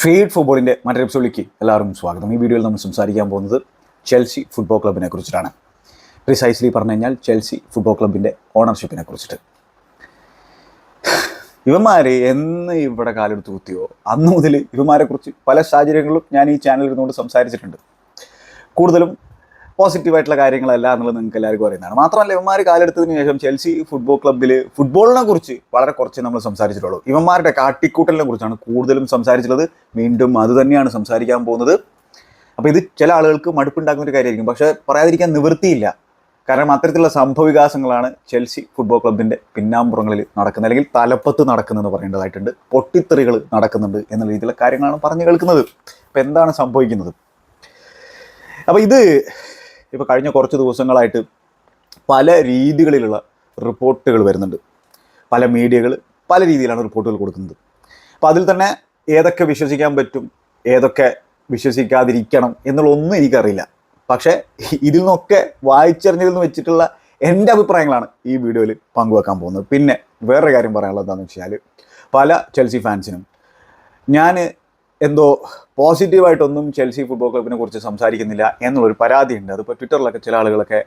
Feed ഫുട്ബോളിന്റെ മറ്റൊരു എപ്പിസോഡിലേക്ക് എല്ലാവർക്കും സ്വാഗതം. ഈ വീഡിയോയിൽ നമ്മൾ സംസാരിക്കാൻ പോകുന്നത് ചെൽസി ഫുട്ബോൾ ക്ലബിനെ കുറിച്ചിട്ടാണ്. പ്രിസൈസ്ലി പറഞ്ഞു കഴിഞ്ഞാൽ ചെൽസി ഫുട്ബോൾ ക്ലബിന്റെ ഓണർഷിപ്പിനെ കുറിച്ചിട്ട്. ഇവന്മാർ എന്ന് ഇവിടെ കാലെടുത്ത് കുത്തിയോ? അന്ന് മുതൽ ഇവന്മാരെ കുറിച്ച് പല സാഹചര്യങ്ങളും ഞാൻ ഈ ചാനലിൽ ഇരുന്നുകൊണ്ട് സംസാരിച്ചിട്ടുണ്ട്. കൂടുതലും പോസിറ്റീവായിട്ടുള്ള കാര്യങ്ങളല്ല എന്നുള്ളത് നിങ്ങൾക്ക് എല്ലാവർക്കും അറിയുന്നതാണ്. മാത്രമല്ല ഇവന്മാർ കാലെടുത്തതിന് ശേഷം ചെൽസി ഫുട്ബോൾ ക്ലബ്ബിൽ ഫുട്ബോളിനെ കുറിച്ച് വളരെ കുറച്ച് നമ്മൾ സംസാരിച്ചിട്ടുള്ളൂ. ഇവന്മാരുടെ കാട്ടിക്കൂട്ടലിനെ കുറിച്ചാണ് കൂടുതലും സംസാരിച്ചിട്ടുള്ളത്. വീണ്ടും അത് തന്നെയാണ് സംസാരിക്കാൻ പോകുന്നത്. അപ്പോൾ ഇത് ചില ആളുകൾക്ക് മടുപ്പുണ്ടാക്കുന്ന ഒരു കാര്യമായിരിക്കും. പക്ഷേ പറയാതിരിക്കാൻ നിവൃത്തിയില്ല. കാരണം അത്തരത്തിലുള്ള സംഭവവികാസങ്ങളാണ് ചെൽസി ഫുട്ബോൾ ക്ലബിന്റെ പിന്നാമ്പുറങ്ങളിൽ നടക്കുന്നത്. അല്ലെങ്കിൽ തലപ്പത്ത് നടക്കുന്നതെന്ന് പറയേണ്ടതായിട്ടുണ്ട്. പൊട്ടിത്തെറികൾ നടക്കുന്നുണ്ട് എന്ന രീതിയിലുള്ള കാര്യങ്ങളാണ് പറഞ്ഞു കേൾക്കുന്നത്. അപ്പോൾ എന്താണ് സംഭവിക്കുന്നത്? അപ്പോൾ ഇത് ഇപ്പോൾ കഴിഞ്ഞ കുറച്ച് ദിവസങ്ങളായിട്ട് പല രീതികളിലുള്ള റിപ്പോർട്ടുകൾ വരുന്നുണ്ട്. പല മീഡിയകൾ പല രീതിയിലാണ് റിപ്പോർട്ടുകൾ കൊടുക്കുന്നത്. അപ്പോൾ അതിൽ തന്നെ ഏതൊക്കെ വിശ്വസിക്കാൻ പറ്റും ഏതൊക്കെ വിശ്വസിക്കാതിരിക്കണം എന്നുള്ളൊന്നും എനിക്കറിയില്ല. പക്ഷേ ഇതിൽ നിന്നൊക്കെ വായിച്ചറിഞ്ഞതിൽ നിന്ന് വെച്ചിട്ടുള്ള എന്റെ അഭിപ്രായങ്ങളാണ് ഈ വീഡിയോയിൽ പങ്കുവെക്കാൻ പോകുന്നത്. പിന്നെ വേറൊരു കാര്യം പറയാനുള്ളത് എന്താണെന്ന് വെച്ചാൽ പല ചെൽസി ഫാൻസിനും ഞാൻ എന്തോ പോസിറ്റീവായിട്ടൊന്നും ചെൽസി ഫുട്ബോൾ ക്ലബിനെ കുറിച്ച് സംസാരിക്കുന്നില്ല എന്നുള്ളൊരു പരാതിയുണ്ട്. അതിപ്പോൾ ട്വിറ്ററിലൊക്കെ ചില ആളുകളൊക്കെ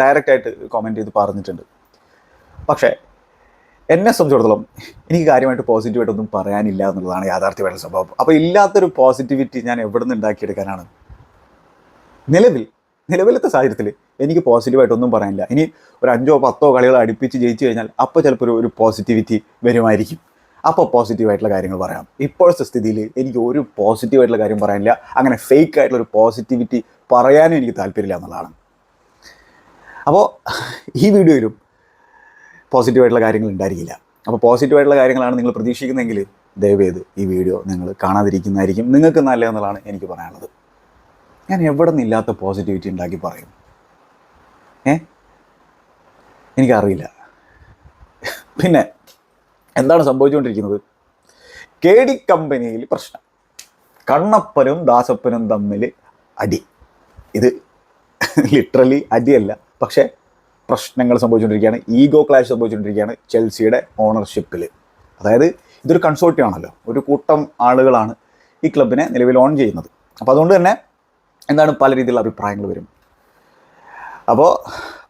ഡയറക്റ്റായിട്ട് കമന്റ് ചെയ്ത് പറഞ്ഞിട്ടുണ്ട്. പക്ഷേ എന്നെ സംബന്ധിച്ചിടത്തോളം എനിക്ക് കാര്യമായിട്ട് പോസിറ്റീവായിട്ടൊന്നും പറയാനില്ല എന്നുള്ളതാണ് യാഥാർത്ഥ്യമായിട്ടുള്ള സംഭവം. അപ്പോൾ ഇല്ലാത്തൊരു പോസിറ്റിവിറ്റി ഞാൻ എവിടെ നിന്ന് ഉണ്ടാക്കിയെടുക്കാനാണ്? നിലവിൽ നിലവിലത്തെ സാഹചര്യത്തിൽ എനിക്ക് പോസിറ്റീവായിട്ടൊന്നും പറയാനില്ല. ഇനി ഒരു അഞ്ചോ പത്തോ കളികൾ അടുപ്പിച്ച് ജയിച്ചു കഴിഞ്ഞാൽ അപ്പോൾ ചിലപ്പോൾ ഒരു ഒരു പോസിറ്റിവിറ്റി വരുമായിരിക്കും. അപ്പോൾ പോസിറ്റീവായിട്ടുള്ള കാര്യങ്ങൾ പറയാം. ഇപ്പോഴത്തെ സ്ഥിതിയിൽ എനിക്ക് ഒരു പോസിറ്റീവായിട്ടുള്ള കാര്യം പറയാനില്ല. അങ്ങനെ ഫേക്ക് ആയിട്ടുള്ള ഒരു പോസിറ്റിവിറ്റി പറയാനും എനിക്ക് താല്പര്യമില്ല എന്നുള്ളതാണ്. അപ്പോൾ ഈ വീഡിയോയിലും പോസിറ്റീവായിട്ടുള്ള കാര്യങ്ങൾ ഉണ്ടായിരിക്കില്ല. അപ്പോൾ പോസിറ്റീവായിട്ടുള്ള കാര്യങ്ങളാണ് നിങ്ങൾ പ്രതീക്ഷിക്കുന്നതെങ്കിൽ ദയവേത് ഈ വീഡിയോ നിങ്ങൾ കാണാതിരിക്കുന്നതായിരിക്കും. നിങ്ങൾക്ക് നല്ലതെന്നുള്ളതാണ് എനിക്ക് പറയാനുള്ളത്. ഞാൻ എവിടെ നിന്നില്ലാത്ത പോസിറ്റിവിറ്റി ഉണ്ടാക്കി പറയും? ഏ? എനിക്കറിയില്ല. പിന്നെ എന്താണ് സംഭവിച്ചുകൊണ്ടിരിക്കുന്നത്? കെ ഡി കമ്പനിയിൽ പ്രശ്നം. കണ്ണപ്പനും ദാസപ്പനും തമ്മിൽ അടി. ഇത് ലിറ്ററലി അടിയല്ല. പക്ഷേ പ്രശ്നങ്ങൾ സംഭവിച്ചുകൊണ്ടിരിക്കുകയാണ്. ഈഗോ ക്ലാഷ് സംഭവിച്ചുകൊണ്ടിരിക്കുകയാണ് ചെൽസിയുടെ ഓണർഷിപ്പിൽ അതായത് ഇതൊരു കൺസോർട്ടിയാണല്ലോ ഒരു കൂട്ടം ആളുകളാണ് ഈ ക്ലബിനെ നിലവിൽ ഓൺ ചെയ്യുന്നത്. അപ്പോൾ അതുകൊണ്ട് തന്നെ എന്താണ് പല രീതിയിലുള്ള അഭിപ്രായങ്ങൾ വരും? അപ്പോൾ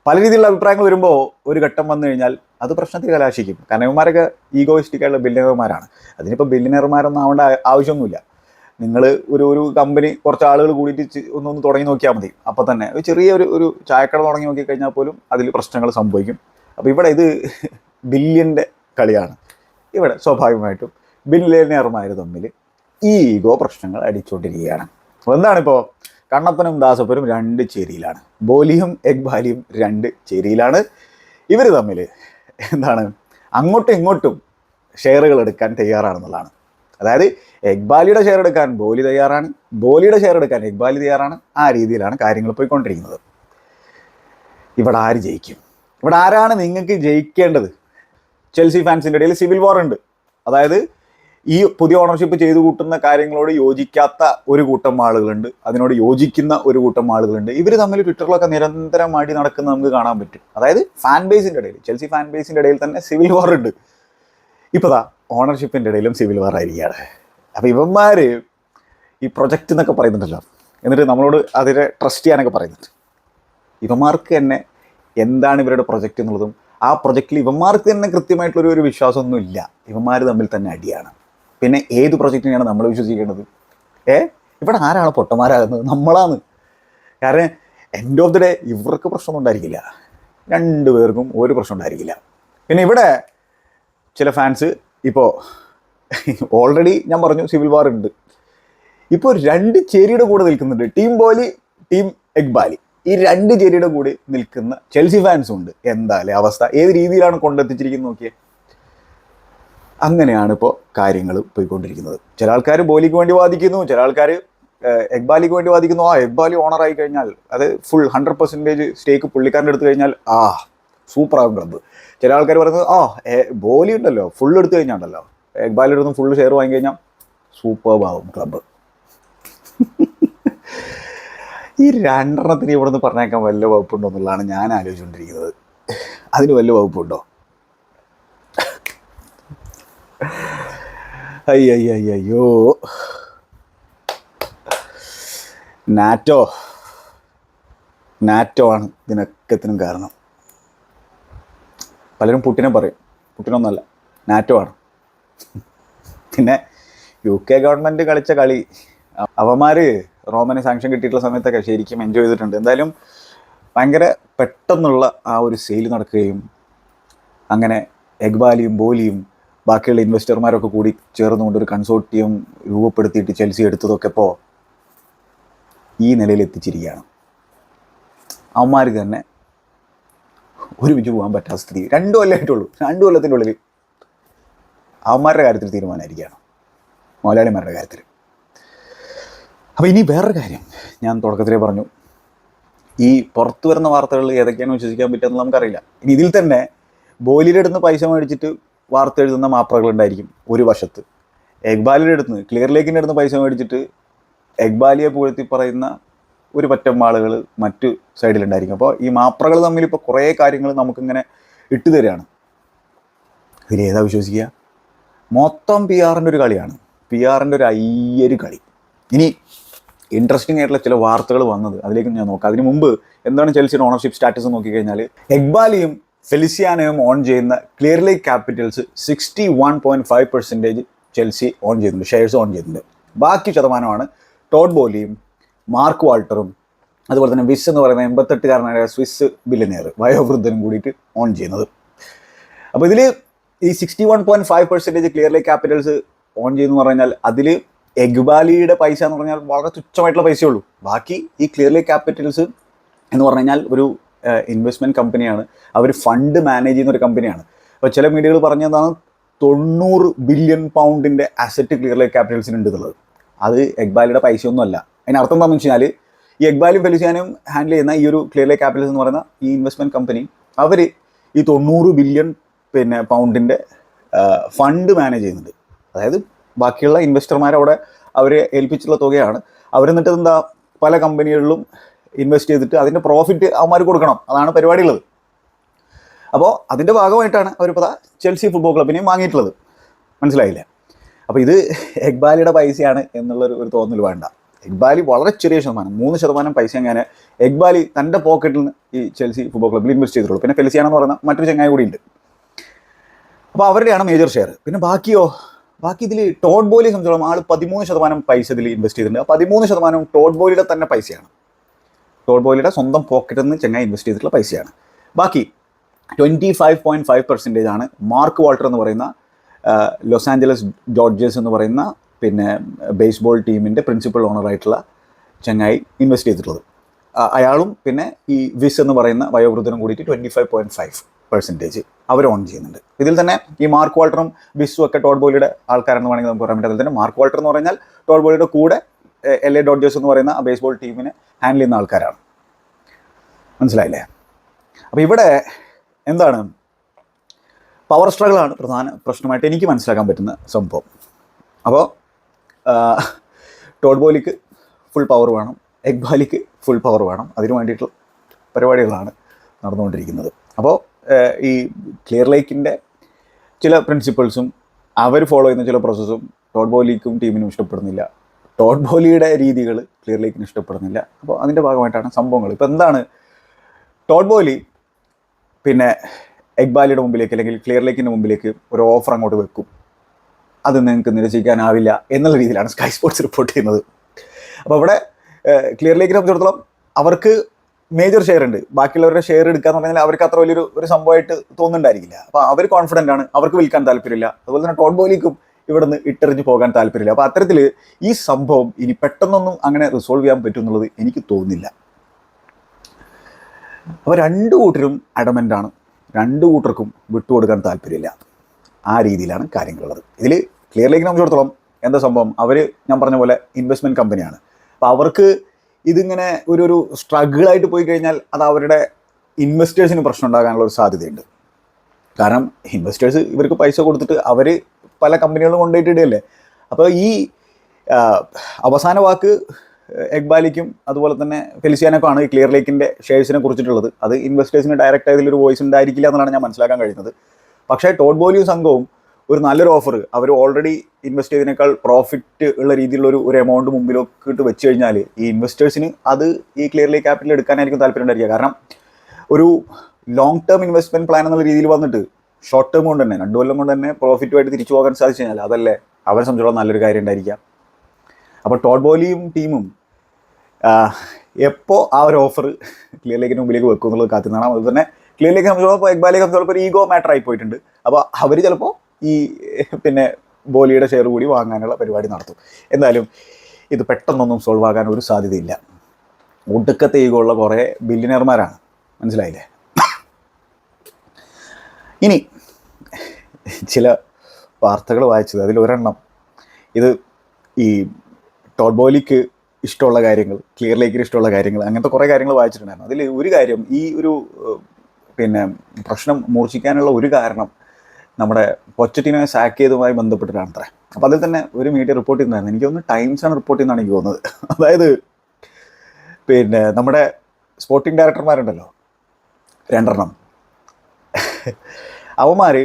പല രീതിയിലുള്ള അഭിപ്രായങ്ങൾ വരുമ്പോൾ ഒരു ഘട്ടം വന്നു കഴിഞ്ഞാൽ അത് പ്രശ്നത്തിൽ കലാശിക്കും. കാരണം ഇവന്മാരൊക്കെ ഈഗോയിസ്റ്റിക് ആയിട്ടുള്ള ബില്ലിനർമാരാണ് അതിനിപ്പോൾ ബില്ലിനർമാരൊന്നും ആവേണ്ട ആവശ്യമൊന്നുമില്ല. നിങ്ങൾ ഒരു ഒരു കമ്പനി കുറച്ച് ആളുകൾ കൂടിയിട്ട് ഒന്നൊന്ന് തുടങ്ങി നോക്കിയാൽ മതി. അപ്പോൾ തന്നെ ഒരു ചെറിയ ഒരു ഒരു ചായക്കട തുടങ്ങി നോക്കി കഴിഞ്ഞാൽ പോലും അതിൽ പ്രശ്നങ്ങൾ സംഭവിക്കും. അപ്പോൾ ഇവിടെ ഇത് ബില്യന്റെ കളിയാണ്. ഇവിടെ സ്വാഭാവികമായിട്ടും ബില്യനർമാർ തമ്മിൽ ഈ ഈഗോ പ്രശ്നങ്ങൾ അടിച്ചുകൊണ്ടിരിക്കുകയാണ് അപ്പോൾ എന്താണിപ്പോൾ കണ്ണപ്പനും ദാസപ്പനും രണ്ട് ചേരിയിലാണ്. ബോലിയും എഗ്ബാലിയും രണ്ട് ചേരിയിലാണ്. ഇവർ തമ്മിൽ എന്താണ്? അങ്ങോട്ടും ഇങ്ങോട്ടും ഷെയറുകൾ എടുക്കാൻ തയ്യാറാണെന്നുള്ളതാണ്. അതായത് എക്ബാലിയുടെ ഷെയർ എടുക്കാൻ ബോലി തയ്യാറാണ്. ബോലിയുടെ ഷെയർ എടുക്കാൻ എക്ബാലി തയ്യാറാണ്. ആ രീതിയിലാണ് കാര്യങ്ങൾ പോയിക്കൊണ്ടിരിക്കുന്നത്. ഇവിടെ ആര് ജയിക്കും? ഇവിടെ ആരാണ് നിങ്ങൾക്ക് ജയിക്കേണ്ടത്? ചെൽസി ഫാൻസിന്റെ ഇടയിൽ സിവിൽ വാർ ഉണ്ട്. അതായത് ഈ പുതിയ ഓണർഷിപ്പ് ചെയ്തു കൂട്ടുന്ന കാര്യങ്ങളോട് യോജിക്കാത്ത ഒരു കൂട്ടം ആളുകളുണ്ട്. അതിനോട് യോജിക്കുന്ന ഒരു കൂട്ടം ആളുകളുണ്ട്. ഇവർ തമ്മിൽ ട്വിറ്ററിലൊക്കെ നിരന്തരം അടി നടക്കുന്നത് നമുക്ക് കാണാൻ പറ്റും. അതായത് ഫാൻ ബേസിന്റെ ഇടയിൽ ചെൽസി ഫാൻ ബേസിന്റെ ഇടയിൽ തന്നെ സിവിൽ വാർ ഉണ്ട്. ഇപ്പോൾ ദാ ഓണർഷിപ്പിന്റെ ഇടയിലും സിവിൽ വാർ ആയിരിക്കുകയാണ്. അപ്പോൾ ഇവന്മാർ ഈ പ്രൊജക്റ്റ് എന്നൊക്കെ പറയുന്നുണ്ടല്ലോ. എന്നിട്ട് നമ്മളോട് അതിനെ ട്രസ്റ്റ് ചെയ്യാനൊക്കെ പറയുന്നുണ്ട്. ഇവന്മാർക്ക് തന്നെ എന്താണ് ഇവരുടെ പ്രൊജക്റ്റ് എന്നുള്ളതും ആ പ്രൊജക്റ്റിൽ ഇവന്മാർക്ക് തന്നെ കൃത്യമായിട്ടുള്ളൊരു ഒരു വിശ്വാസമൊന്നുമില്ല. ഇവന്മാർ തമ്മിൽ തന്നെ അടിയാണ്. പിന്നെ ഏത് പ്രൊജക്റ്റിനെയാണ് നമ്മൾ വിശ്വസിക്കേണ്ടത്? ഏ? ഇവിടെ ആരാണ് പൊട്ടന്മാരാകുന്നത്? നമ്മളാണ്. കാരണം എൻഡ് ഓഫ് ദി ഡേ ഇവർക്ക് പ്രശ്നമൊന്നും ഉണ്ടായിരിക്കില്ല. രണ്ടു പേർക്കും ഒരു പ്രശ്നം ഉണ്ടായിരിക്കില്ല. പിന്നെ ഇവിടെ ചില ഫാൻസ് ഇപ്പോൾ ഓൾറെഡി ഞാൻ പറഞ്ഞു സിവിൽ വാർ ഉണ്ട്. ഇപ്പോൾ രണ്ട് ചേരിയുടെ കൂടെ നിൽക്കുന്നുണ്ട്. ടീം ബോലി ടീം എഗ്ബാലി ഈ രണ്ട് ചേരിയുടെ കൂടെ നിൽക്കുന്ന ചെൽസി ഫാൻസും ഉണ്ട്. എന്താ എന്തായാലും അവസ്ഥ? ഏത് രീതിയിലാണ് കൊണ്ടെത്തിച്ചിരിക്കുന്നത് നോക്കിയേ. അങ്ങനെയാണ് ഇപ്പോൾ കാര്യങ്ങൾ പോയിക്കൊണ്ടിരിക്കുന്നത്. ചില ആൾക്കാർ ബോലിക്ക് വേണ്ടി വാദിക്കുന്നു ചില ആൾക്കാർ എഗ്ബാലിക്ക് വേണ്ടി വാദിക്കുന്നു. ആ എഗ്ബാലി ഓണർ ആയി കഴിഞ്ഞാൽ അത് ഫുൾ ഹൺഡ്രഡ് പെർസെന്റേജ് സ്റ്റേക്ക് പുള്ളിക്കാരന്റെ എടുത്തു കഴിഞ്ഞാൽ ആ സൂപ്പർ ആകും ക്ലബ്ബ് ചില ആൾക്കാർ പറയുന്നത് ആ ബോലി ഉണ്ടല്ലോ ഫുൾ എടുത്തു കഴിഞ്ഞാൽ ഉണ്ടല്ലോ എഗ്ബാലിയുടെ എടുത്ത് ഫുൾ ഷെയർ വാങ്ങി കഴിഞ്ഞാൽ സൂപ്പർ ആവും ക്ലബ്ബ് ഈ രണ്ടെണ്ണത്തിന് ഇവിടെ നിന്ന് പറഞ്ഞേക്കാൻ വല്ല വകുപ്പുണ്ടോ എന്നുള്ളതാണ് ഞാൻ ആലോചിച്ചുകൊണ്ടിരിക്കുന്നത്. അതിന് വല്ല വകുപ്പുണ്ടോ? അയ്യോ നാറ്റോ? നാറ്റോ ആണ് ഇതിനൊക്കത്തിനും കാരണം. പലരും പുട്ടിനെ പറയും. പുട്ടിനൊന്നല്ല നാറ്റോ ആണ്. പിന്നെ യു കെ ഗവൺമെന്റ് കളിച്ച കളി അവമാര് റോമന് സാങ്ഷൻ കിട്ടിയിട്ടുള്ള സമയത്തൊക്കെ ശരിക്കും എൻജോയ് ചെയ്തിട്ടുണ്ട്. എന്തായാലും ഭയങ്കര പെട്ടെന്നുള്ള ആ ഒരു സെയിൽ നടക്കുകയും അങ്ങനെ എഗ്ബാലിയും ബോലിയും ബാക്കിയുള്ള ഇൻവെസ്റ്റർമാരൊക്കെ കൂടി ചേർന്നുകൊണ്ട് ഒരു കൺസോർട്ടിയം രൂപപ്പെടുത്തിയിട്ട് ചെൽസി എടുത്തതൊക്കെ ഇപ്പോൾ ഈ നിലയിൽ എത്തിച്ചിരിക്കുകയാണ്. അവന്മാർക്ക് തന്നെ ഒരുമിച്ച് പോകാൻ പറ്റാത്ത സ്ഥിതി. രണ്ടു കൊല്ലമായിട്ടുള്ളൂ രണ്ടു കൊല്ലത്തിന്റെ ഉള്ളിൽ അവന്മാരുടെ കാര്യത്തിൽ തീരുമാനമായിരിക്കുകയാണ്. മുതലാളിമാരുടെ കാര്യത്തിൽ. അപ്പോൾ ഇനി വേറൊരു കാര്യം ഞാൻ തുടക്കത്തിലേ പറഞ്ഞു. ഈ പുറത്തു വരുന്ന വാർത്തകൾ ഏതൊക്കെയാണ് വിശ്വസിക്കാൻ പറ്റുക നമുക്കറിയില്ല. ഇനി ഇതിൽ തന്നെ ബോയിലിടുന്ന പൈസ മേടിച്ചിട്ട് വാർത്ത എഴുതുന്ന മാപ്രകൾ ഉണ്ടായിരിക്കും ഒരു വശത്ത്. എഗ്ബാലിയുടെ അടുത്ത് നിന്ന് ക്ലിയർ ലേക്കിന്റെ അടുത്ത് പൈസ മേടിച്ചിട്ട് എഗ്ബാലിയെ പുകഴ്ത്തി പറയുന്ന ഒരു പറ്റം ആളുകൾ മറ്റു സൈഡിലുണ്ടായിരിക്കും അപ്പോൾ ഈ മാപ്രകൾ തമ്മിൽ ഇപ്പോൾ കുറേ കാര്യങ്ങൾ നമുക്കിങ്ങനെ ഇട്ടു തരികയാണ് ഇതിൽ ഏതാ വിശ്വസിക്കുക? മൊത്തം പി ആറിന്റെ ഒരു കളിയാണ്. പി ആറിന്റെ ഒരു അയ്യൊരു കളി. ഇനി ഇൻട്രസ്റ്റിംഗ് ആയിട്ടുള്ള ചില വാർത്തകൾ വന്നത് അതിലേക്ക് ഞാൻ നോക്കാം. അതിന് മുമ്പ് എന്താണ് ചെൽസിയുടെ ഓണർഷിപ്പ് സ്റ്റാറ്റസ് നോക്കിക്കഴിഞ്ഞാൽ എഗ്ബാലിയും ഫെലിസിയാനയും ഓൺ ചെയ്യുന്ന clearly capitals sixty one point five percentage Chelsea own ചെയ്യുന്നുണ്ട് ഷെയർസ് ഓൺ ചെയ്യുന്നുണ്ട് ബാക്കി ശതമാനമാണ് ടോഡ് ബോലിയും മാർക്ക് വാൾട്ടറും അതുപോലെ തന്നെ വിസ് എന്ന് പറയുന്ന എൺപത്തെട്ടുകാരനായ സ്വിസ് ബില്ലനിയർ വയോവൃദ്ധനും കൂടിയിട്ട് ഓൺ ചെയ്യുന്നത്. അപ്പോൾ ഇതിൽ ഈ sixty one point five percentage clearly capitals own ചെയ്യുന്നു പറഞ്ഞാൽ അതിൽ എഗ്ബാലിയുടെ പൈസ എന്ന് പറഞ്ഞാൽ വളരെ തുച്ഛമായിട്ടുള്ള പൈസയേ ഉള്ളൂ. ബാക്കി ഈ ക്ലിയർലി ക്യാപിറ്റൽസ് എന്ന് പറഞ്ഞു കഴിഞ്ഞാൽ ഒരു ഇൻവെസ്റ്റ്മെന്റ് കമ്പനിയാണ് അവർ ഫണ്ട് മാനേജ് ചെയ്യുന്ന ഒരു കമ്പനിയാണ് അപ്പോൾ ചില മീഡിയകൾ പറഞ്ഞതാണ് തൊണ്ണൂറ് ബില്യൺ പൗണ്ടിന്റെ അസറ്റ് ക്ലിയർലൈ ക്യാപിറ്റൽസിന് ഉണ്ട് എന്നുള്ളത്. അത് എഗ്ബാലിയുടെ പൈസയൊന്നുമല്ല അതിനർത്ഥം എന്താണെന്ന് വെച്ച് കഴിഞ്ഞാൽ ഈ എഗ്ബാലും ഫെലിസിയാനും ഹാൻഡിൽ ചെയ്യുന്ന ഈ ഒരു ക്ലിയർലി ക്യാപിറ്റൽസ് എന്ന് പറയുന്ന ഈ ഇൻവെസ്റ്റ്മെന്റ് കമ്പനി അവർ ഈ തൊണ്ണൂറ് ബില്യൺ പിന്നെ പൗണ്ടിന്റെ ഫണ്ട് മാനേജ് ചെയ്യുന്നുണ്ട്. അതായത് ബാക്കിയുള്ള ഇൻവെസ്റ്റർമാരവിടെ അവരെ ഏൽപ്പിച്ചുള്ള തുകയാണ്. അവരെന്നിട്ട് എന്താ പല കമ്പനികളിലും ഇൻവെസ്റ്റ് ചെയ്തിട്ട് അതിന്റെ പ്രോഫിറ്റ് അവന്മാർ കൊടുക്കണം. അതാണ് പരിപാടിയുള്ളത്. അപ്പോൾ അതിന്റെ ഭാഗമായിട്ടാണ് അവർ ദാ ചെൽസി ഫുട്ബോൾ ക്ലബിനെയും വാങ്ങിയിട്ടുള്ളത്. മനസ്സിലായില്ല? അപ്പോൾ ഇത് എഗ്ബാലിയുടെ പൈസയാണ് എന്നുള്ളൊരു ഒരു തോന്നൽ വേണ്ട. എഗ്ബാലി വളരെ ചെറിയ ശതമാനം മൂന്ന് ശതമാനം പൈസ അങ്ങനെ എഗ്ബാലി തന്റെ പോക്കറ്റിൽ നിന്ന് ഈ ചെൽസി ഫുട്ബോൾ ക്ലബ്ബിൽ ഇൻവെസ്റ്റ് ചെയ്തിട്ടുള്ളൂ. പിന്നെ ഫെലിസിയാണെന്ന് പറയുന്ന മറ്റൊരു ചങ്ങായി കൂടി ഉണ്ട്. അപ്പോൾ അവരുടെയാണ് മേജർ ഷെയർ പിന്നെ ബാക്കിയോ? ബാക്കി ഇതിൽ ടോഡ് ബോലിയെ സംബന്ധിച്ചോളം ആൾ പതിമൂന്ന് ശതമാനം പൈസ ഇതിൽ ഇൻവെസ്റ്റ് ചെയ്തിട്ടുണ്ട്. ആ പതിമൂന്ന് ശതമാനം ടോഡ് ബോലിയുടെ തന്നെ പൈസയാണ്. ടോഡ് ബോയിലിയുടെ സ്വന്തം പോക്കറ്റിൽ നിന്ന് ചെങ്ങായി ഇൻവെസ്റ്റ് ചെയ്തിട്ടുള്ള പൈസയാണ്. ബാക്കി twenty five point five percentage ആണ് മാർക്ക് വാൾട്ടർ എന്ന് പറയുന്ന ലോസ് ആഞ്ചലസ് ഡോഡ്ജേഴ്സ് എന്ന് പറയുന്ന പിന്നെ ബേസ്ബോൾ ടീമിന്റെ പ്രിൻസിപ്പൽ ഓണറായിട്ടുള്ള ചെങ്ങായി ഇൻവെസ്റ്റ് ചെയ്തിട്ടുള്ളത്. അയാളും പിന്നെ ഈ വിസ് എന്ന് പറയുന്ന വയോവൃദ്ധനും കൂടിയിട്ട് twenty five point five percentage അവർ ഓൺ ചെയ്യുന്നുണ്ട്. ഇതിൽ തന്നെ ഈ മാർക്ക് വാൾട്ടറും ബിസ്സും ഒക്കെ ടോഡ് ബോളിയുടെ ആൾക്കാരെന്ന് വേണമെങ്കിൽ നമുക്ക് പറയാൻ പറ്റും അതിൽ തന്നെ മാർക്ക് വാൾട്ടർ എന്ന് പറഞ്ഞാൽ ടോഡ് ബോളിയുടെ കൂടെ എൽ എ ഡോഡ്ജേഴ്സ് എന്ന് പറയുന്ന ബേസ്ബോൾ ടീമിനെ ഹാൻഡിൽ ചെയ്യുന്ന ആൾക്കാരാണ്. മനസ്സിലായില്ലേ? അപ്പോൾ ഇവിടെ എന്താണ്? പവർ സ്ട്രഗിളാണ് പ്രധാന പ്രശ്നമായിട്ട് എനിക്ക് മനസ്സിലാക്കാൻ പറ്റുന്ന സംഭവം. അപ്പോൾ ടോഡ് ബോലിക്ക് ഫുൾ പവർ വേണം. എഗ്ബാലിക്ക് ഫുൾ പവർ വേണം. അതിനു വേണ്ടിയിട്ടുള്ള പരിപാടികളാണ് നടന്നുകൊണ്ടിരിക്കുന്നത്. അപ്പോൾ ഈ ക്ലിയർ ലേക്കിന്റെ ചില പ്രിൻസിപ്പിൾസും അവർ ഫോളോ ചെയ്യുന്ന ചില പ്രോസസ്സും ടോഡ് ബോലിക്കും ടീമിനും ഇഷ്ടപ്പെടുന്നില്ല. ടോഡ് ബോലിയുടെ രീതികൾ ക്ലിയർ ലേക്കിന് ഇഷ്ടപ്പെടുന്നില്ല. അപ്പോൾ അതിന്റെ ഭാഗമായിട്ടാണ് സംഭവങ്ങൾ. ഇപ്പോൾ എന്താണ് ടോഡ് ബോലി പിന്നെ എഗ്ബാലിയുടെ മുമ്പിലേക്ക് അല്ലെങ്കിൽ ക്ലിയർ ലേക്കിന്റെ മുമ്പിലേക്ക് ഒരു ഓഫർ അങ്ങോട്ട് വെക്കും. അത് നിങ്ങൾക്ക് നിരസിക്കാനാവില്ല എന്നുള്ള രീതിയിലാണ് സ്കൈ സ്പോർട്സ് റിപ്പോർട്ട് ചെയ്യുന്നത്. അപ്പോൾ അവിടെ ക്ലിയർ ലേക്കിനെ സംബന്ധിച്ചിടത്തോളം അവർക്ക് മേജർ ഷെയർ ഉണ്ട്. ബാക്കിയുള്ളവരുടെ ഷെയർ എടുക്കുക എന്ന് പറഞ്ഞാൽ അവർക്ക് അത്ര വലിയൊരു ഒരു സംഭവമായിട്ട് തോന്നുന്നുണ്ടായിരിക്കില്ല. അപ്പോൾ അവർ കോൺഫിഡന്റ് ആണ്. അവർക്ക് വിൽക്കാൻ താല്പര്യമില്ല. അതുപോലെ തന്നെ ടോഡ് ബോലിക്കും ഇവിടെ നിന്ന് ഇട്ടെറിഞ്ഞ് പോകാൻ താല്പര്യമില്ല. അപ്പോൾ അത്തരത്തിൽ ഈ സംഭവം ഇനി പെട്ടെന്നൊന്നും അങ്ങനെ റിസോൾവ് ചെയ്യാൻ പറ്റുമെന്നുള്ളത് എനിക്ക് തോന്നുന്നില്ല. അപ്പോൾ രണ്ട് കൂട്ടരും അഡമന്റാണ് രണ്ട് കൂട്ടർക്കും വിട്ടുകൊടുക്കാൻ താല്പര്യമില്ല. ആ രീതിയിലാണ് കാര്യങ്ങളുള്ളത്. ഇതിൽ ക്ലിയർലേക്ക് സംബന്ധിച്ചിടത്തോളം എന്താ സംഭവം? അവർ ഞാൻ പറഞ്ഞ പോലെ ഇൻവെസ്റ്റ്മെന്റ് കമ്പനിയാണ് അപ്പോൾ അവർക്ക് ഇതിങ്ങനെ ഒരു ഒരു സ്ട്രഗിളായിട്ട് പോയി കഴിഞ്ഞാൽ അത് അവരുടെ ഇൻവെസ്റ്റേഴ്സിന് പ്രശ്നം ഉണ്ടാകാനുള്ള ഒരു സാധ്യതയുണ്ട്. കാരണം ഇൻവെസ്റ്റേഴ്സ് ഇവർക്ക് പൈസ കൊടുത്തിട്ട് അവർ പല കമ്പനികളും കൊണ്ടുപോയിട്ട് ഇടുകയല്ലേ അപ്പോൾ ഈ അവസാന വാക്ക് എഗ്ബാലിക്കും അതുപോലെ തന്നെ ഫെലിസിയാനൊക്കെ ആണ് ഈ ക്ലിയർ ലേക്കിന്റെ ഷെയർസിനെ കുറിച്ചിട്ടുള്ളത്. അത് ഇൻവെസ്റ്റേഴ്സിന് ഡയറക്റ്റ് ആയതിലൊരു വോയിസ് ഉണ്ടായിരിക്കില്ല എന്നാണ് ഞാൻ മനസ്സിലാക്കാൻ കഴിയുന്നത്. പക്ഷേ ടോഡ് ബോലിയും സംഘവും ഒരു നല്ലൊരു ഓഫർ അവർ ഓൾറെഡി ഇൻവെസ്റ്റ് ചെയ്തതിനേക്കാൾ പ്രോഫിറ്റ് ഉള്ള രീതിയിലുള്ള ഒരു ഒരു എമൗണ്ട് മുമ്പിലോട്ട് വെച്ച് കഴിഞ്ഞാൽ ഈ ഇൻവെസ്റ്റേഴ്സിന് അത് ഈ ക്ലിയർലി ക്യാപിറ്റൽ എടുക്കാനായിരിക്കും താല്പര്യം ഉണ്ടായിരിക്കുക. കാരണം ഒരു ലോങ് ടേം ഇൻവെസ്റ്റ്മെന്റ് പ്ലാൻ എന്നുള്ള രീതിയിൽ വന്നിട്ട് ഷോർട്ട് ടേം കൊണ്ട് തന്നെ രണ്ടു കൊല്ലം കൊണ്ട് തന്നെ പ്രോഫിറ്റുമായിട്ട് തിരിച്ചു പോകാൻ സാധിച്ചു കഴിഞ്ഞാൽ അതല്ലേ അവരെ സംബന്ധിച്ചോളം നല്ലൊരു കാര്യം ഉണ്ടായിരിക്കാം അപ്പോൾ ടോട്ട് ബോലിയും ടീമും എപ്പോൾ ആ ഒരു ഓഫർ ക്ലിയർ ലേക്കിന് മുമ്പിലേക്ക് വെക്കും എന്നുള്ളത് കാത്തിരുന്നാണ്. അതുപോലെ തന്നെ ക്ലിയർ ലേക്ക് സംബന്ധിച്ചോളം ഇക്ബാലേക്ക് സംബന്ധിച്ചോളം ഒരു ഈഗോ മാറ്റർ ആയി പോയിട്ടുണ്ട്. അപ്പോൾ അവർ ചിലപ്പോൾ ഈ പിന്നെ ബോലിയുടെ ഷെയർ കൂടി വാങ്ങാനുള്ള പരിപാടി നടത്തും. എന്തായാലും ഇത് പെട്ടെന്നൊന്നും സോൾവ് ആകാൻ ഒരു സാധ്യതയില്ല. ഒടുക്കത്തെ ഈഗോ ഉള്ള കുറേ ബില്യനർമാരാണ് മനസ്സിലായില്ലേ? ഇനി ചില വാർത്തകൾ വായിച്ചത് അതിലൊരെണ്ണം. ഇത് ഈ ബോലിക്ക് ഇഷ്ടമുള്ള കാര്യങ്ങൾ ക്ലിയർ ഇഷ്ടമുള്ള കാര്യങ്ങൾ അങ്ങനത്തെ കുറേ കാര്യങ്ങൾ വായിച്ചിട്ടുണ്ടായിരുന്നു. അതിൽ ഒരു കാര്യം ഈ ഒരു പിന്നെ പ്രശ്നം മൂർച്ഛിക്കാനുള്ള ഒരു കാരണം നമ്മുടെ പൊച്ചറ്റിനെ സാക്ക് ചെയ്തതുമായി ബന്ധപ്പെട്ടിട്ടാണ് അത്ര അപ്പോൾ അതിൽ തന്നെ ഒരു മീഡിയ റിപ്പോർട്ട് ചെയ്യുന്നതായിരുന്നു എനിക്ക് തോന്നുന്നു ടൈംസാണ് റിപ്പോർട്ട് ചെയ്യുന്നതാണ് എനിക്ക് തോന്നുന്നത്. അതായത് പിന്നെ നമ്മുടെ സ്പോർട്ടിംഗ് ഡയറക്ടർമാരുണ്ടല്ലോ രണ്ടെണ്ണം. അവന്മാർ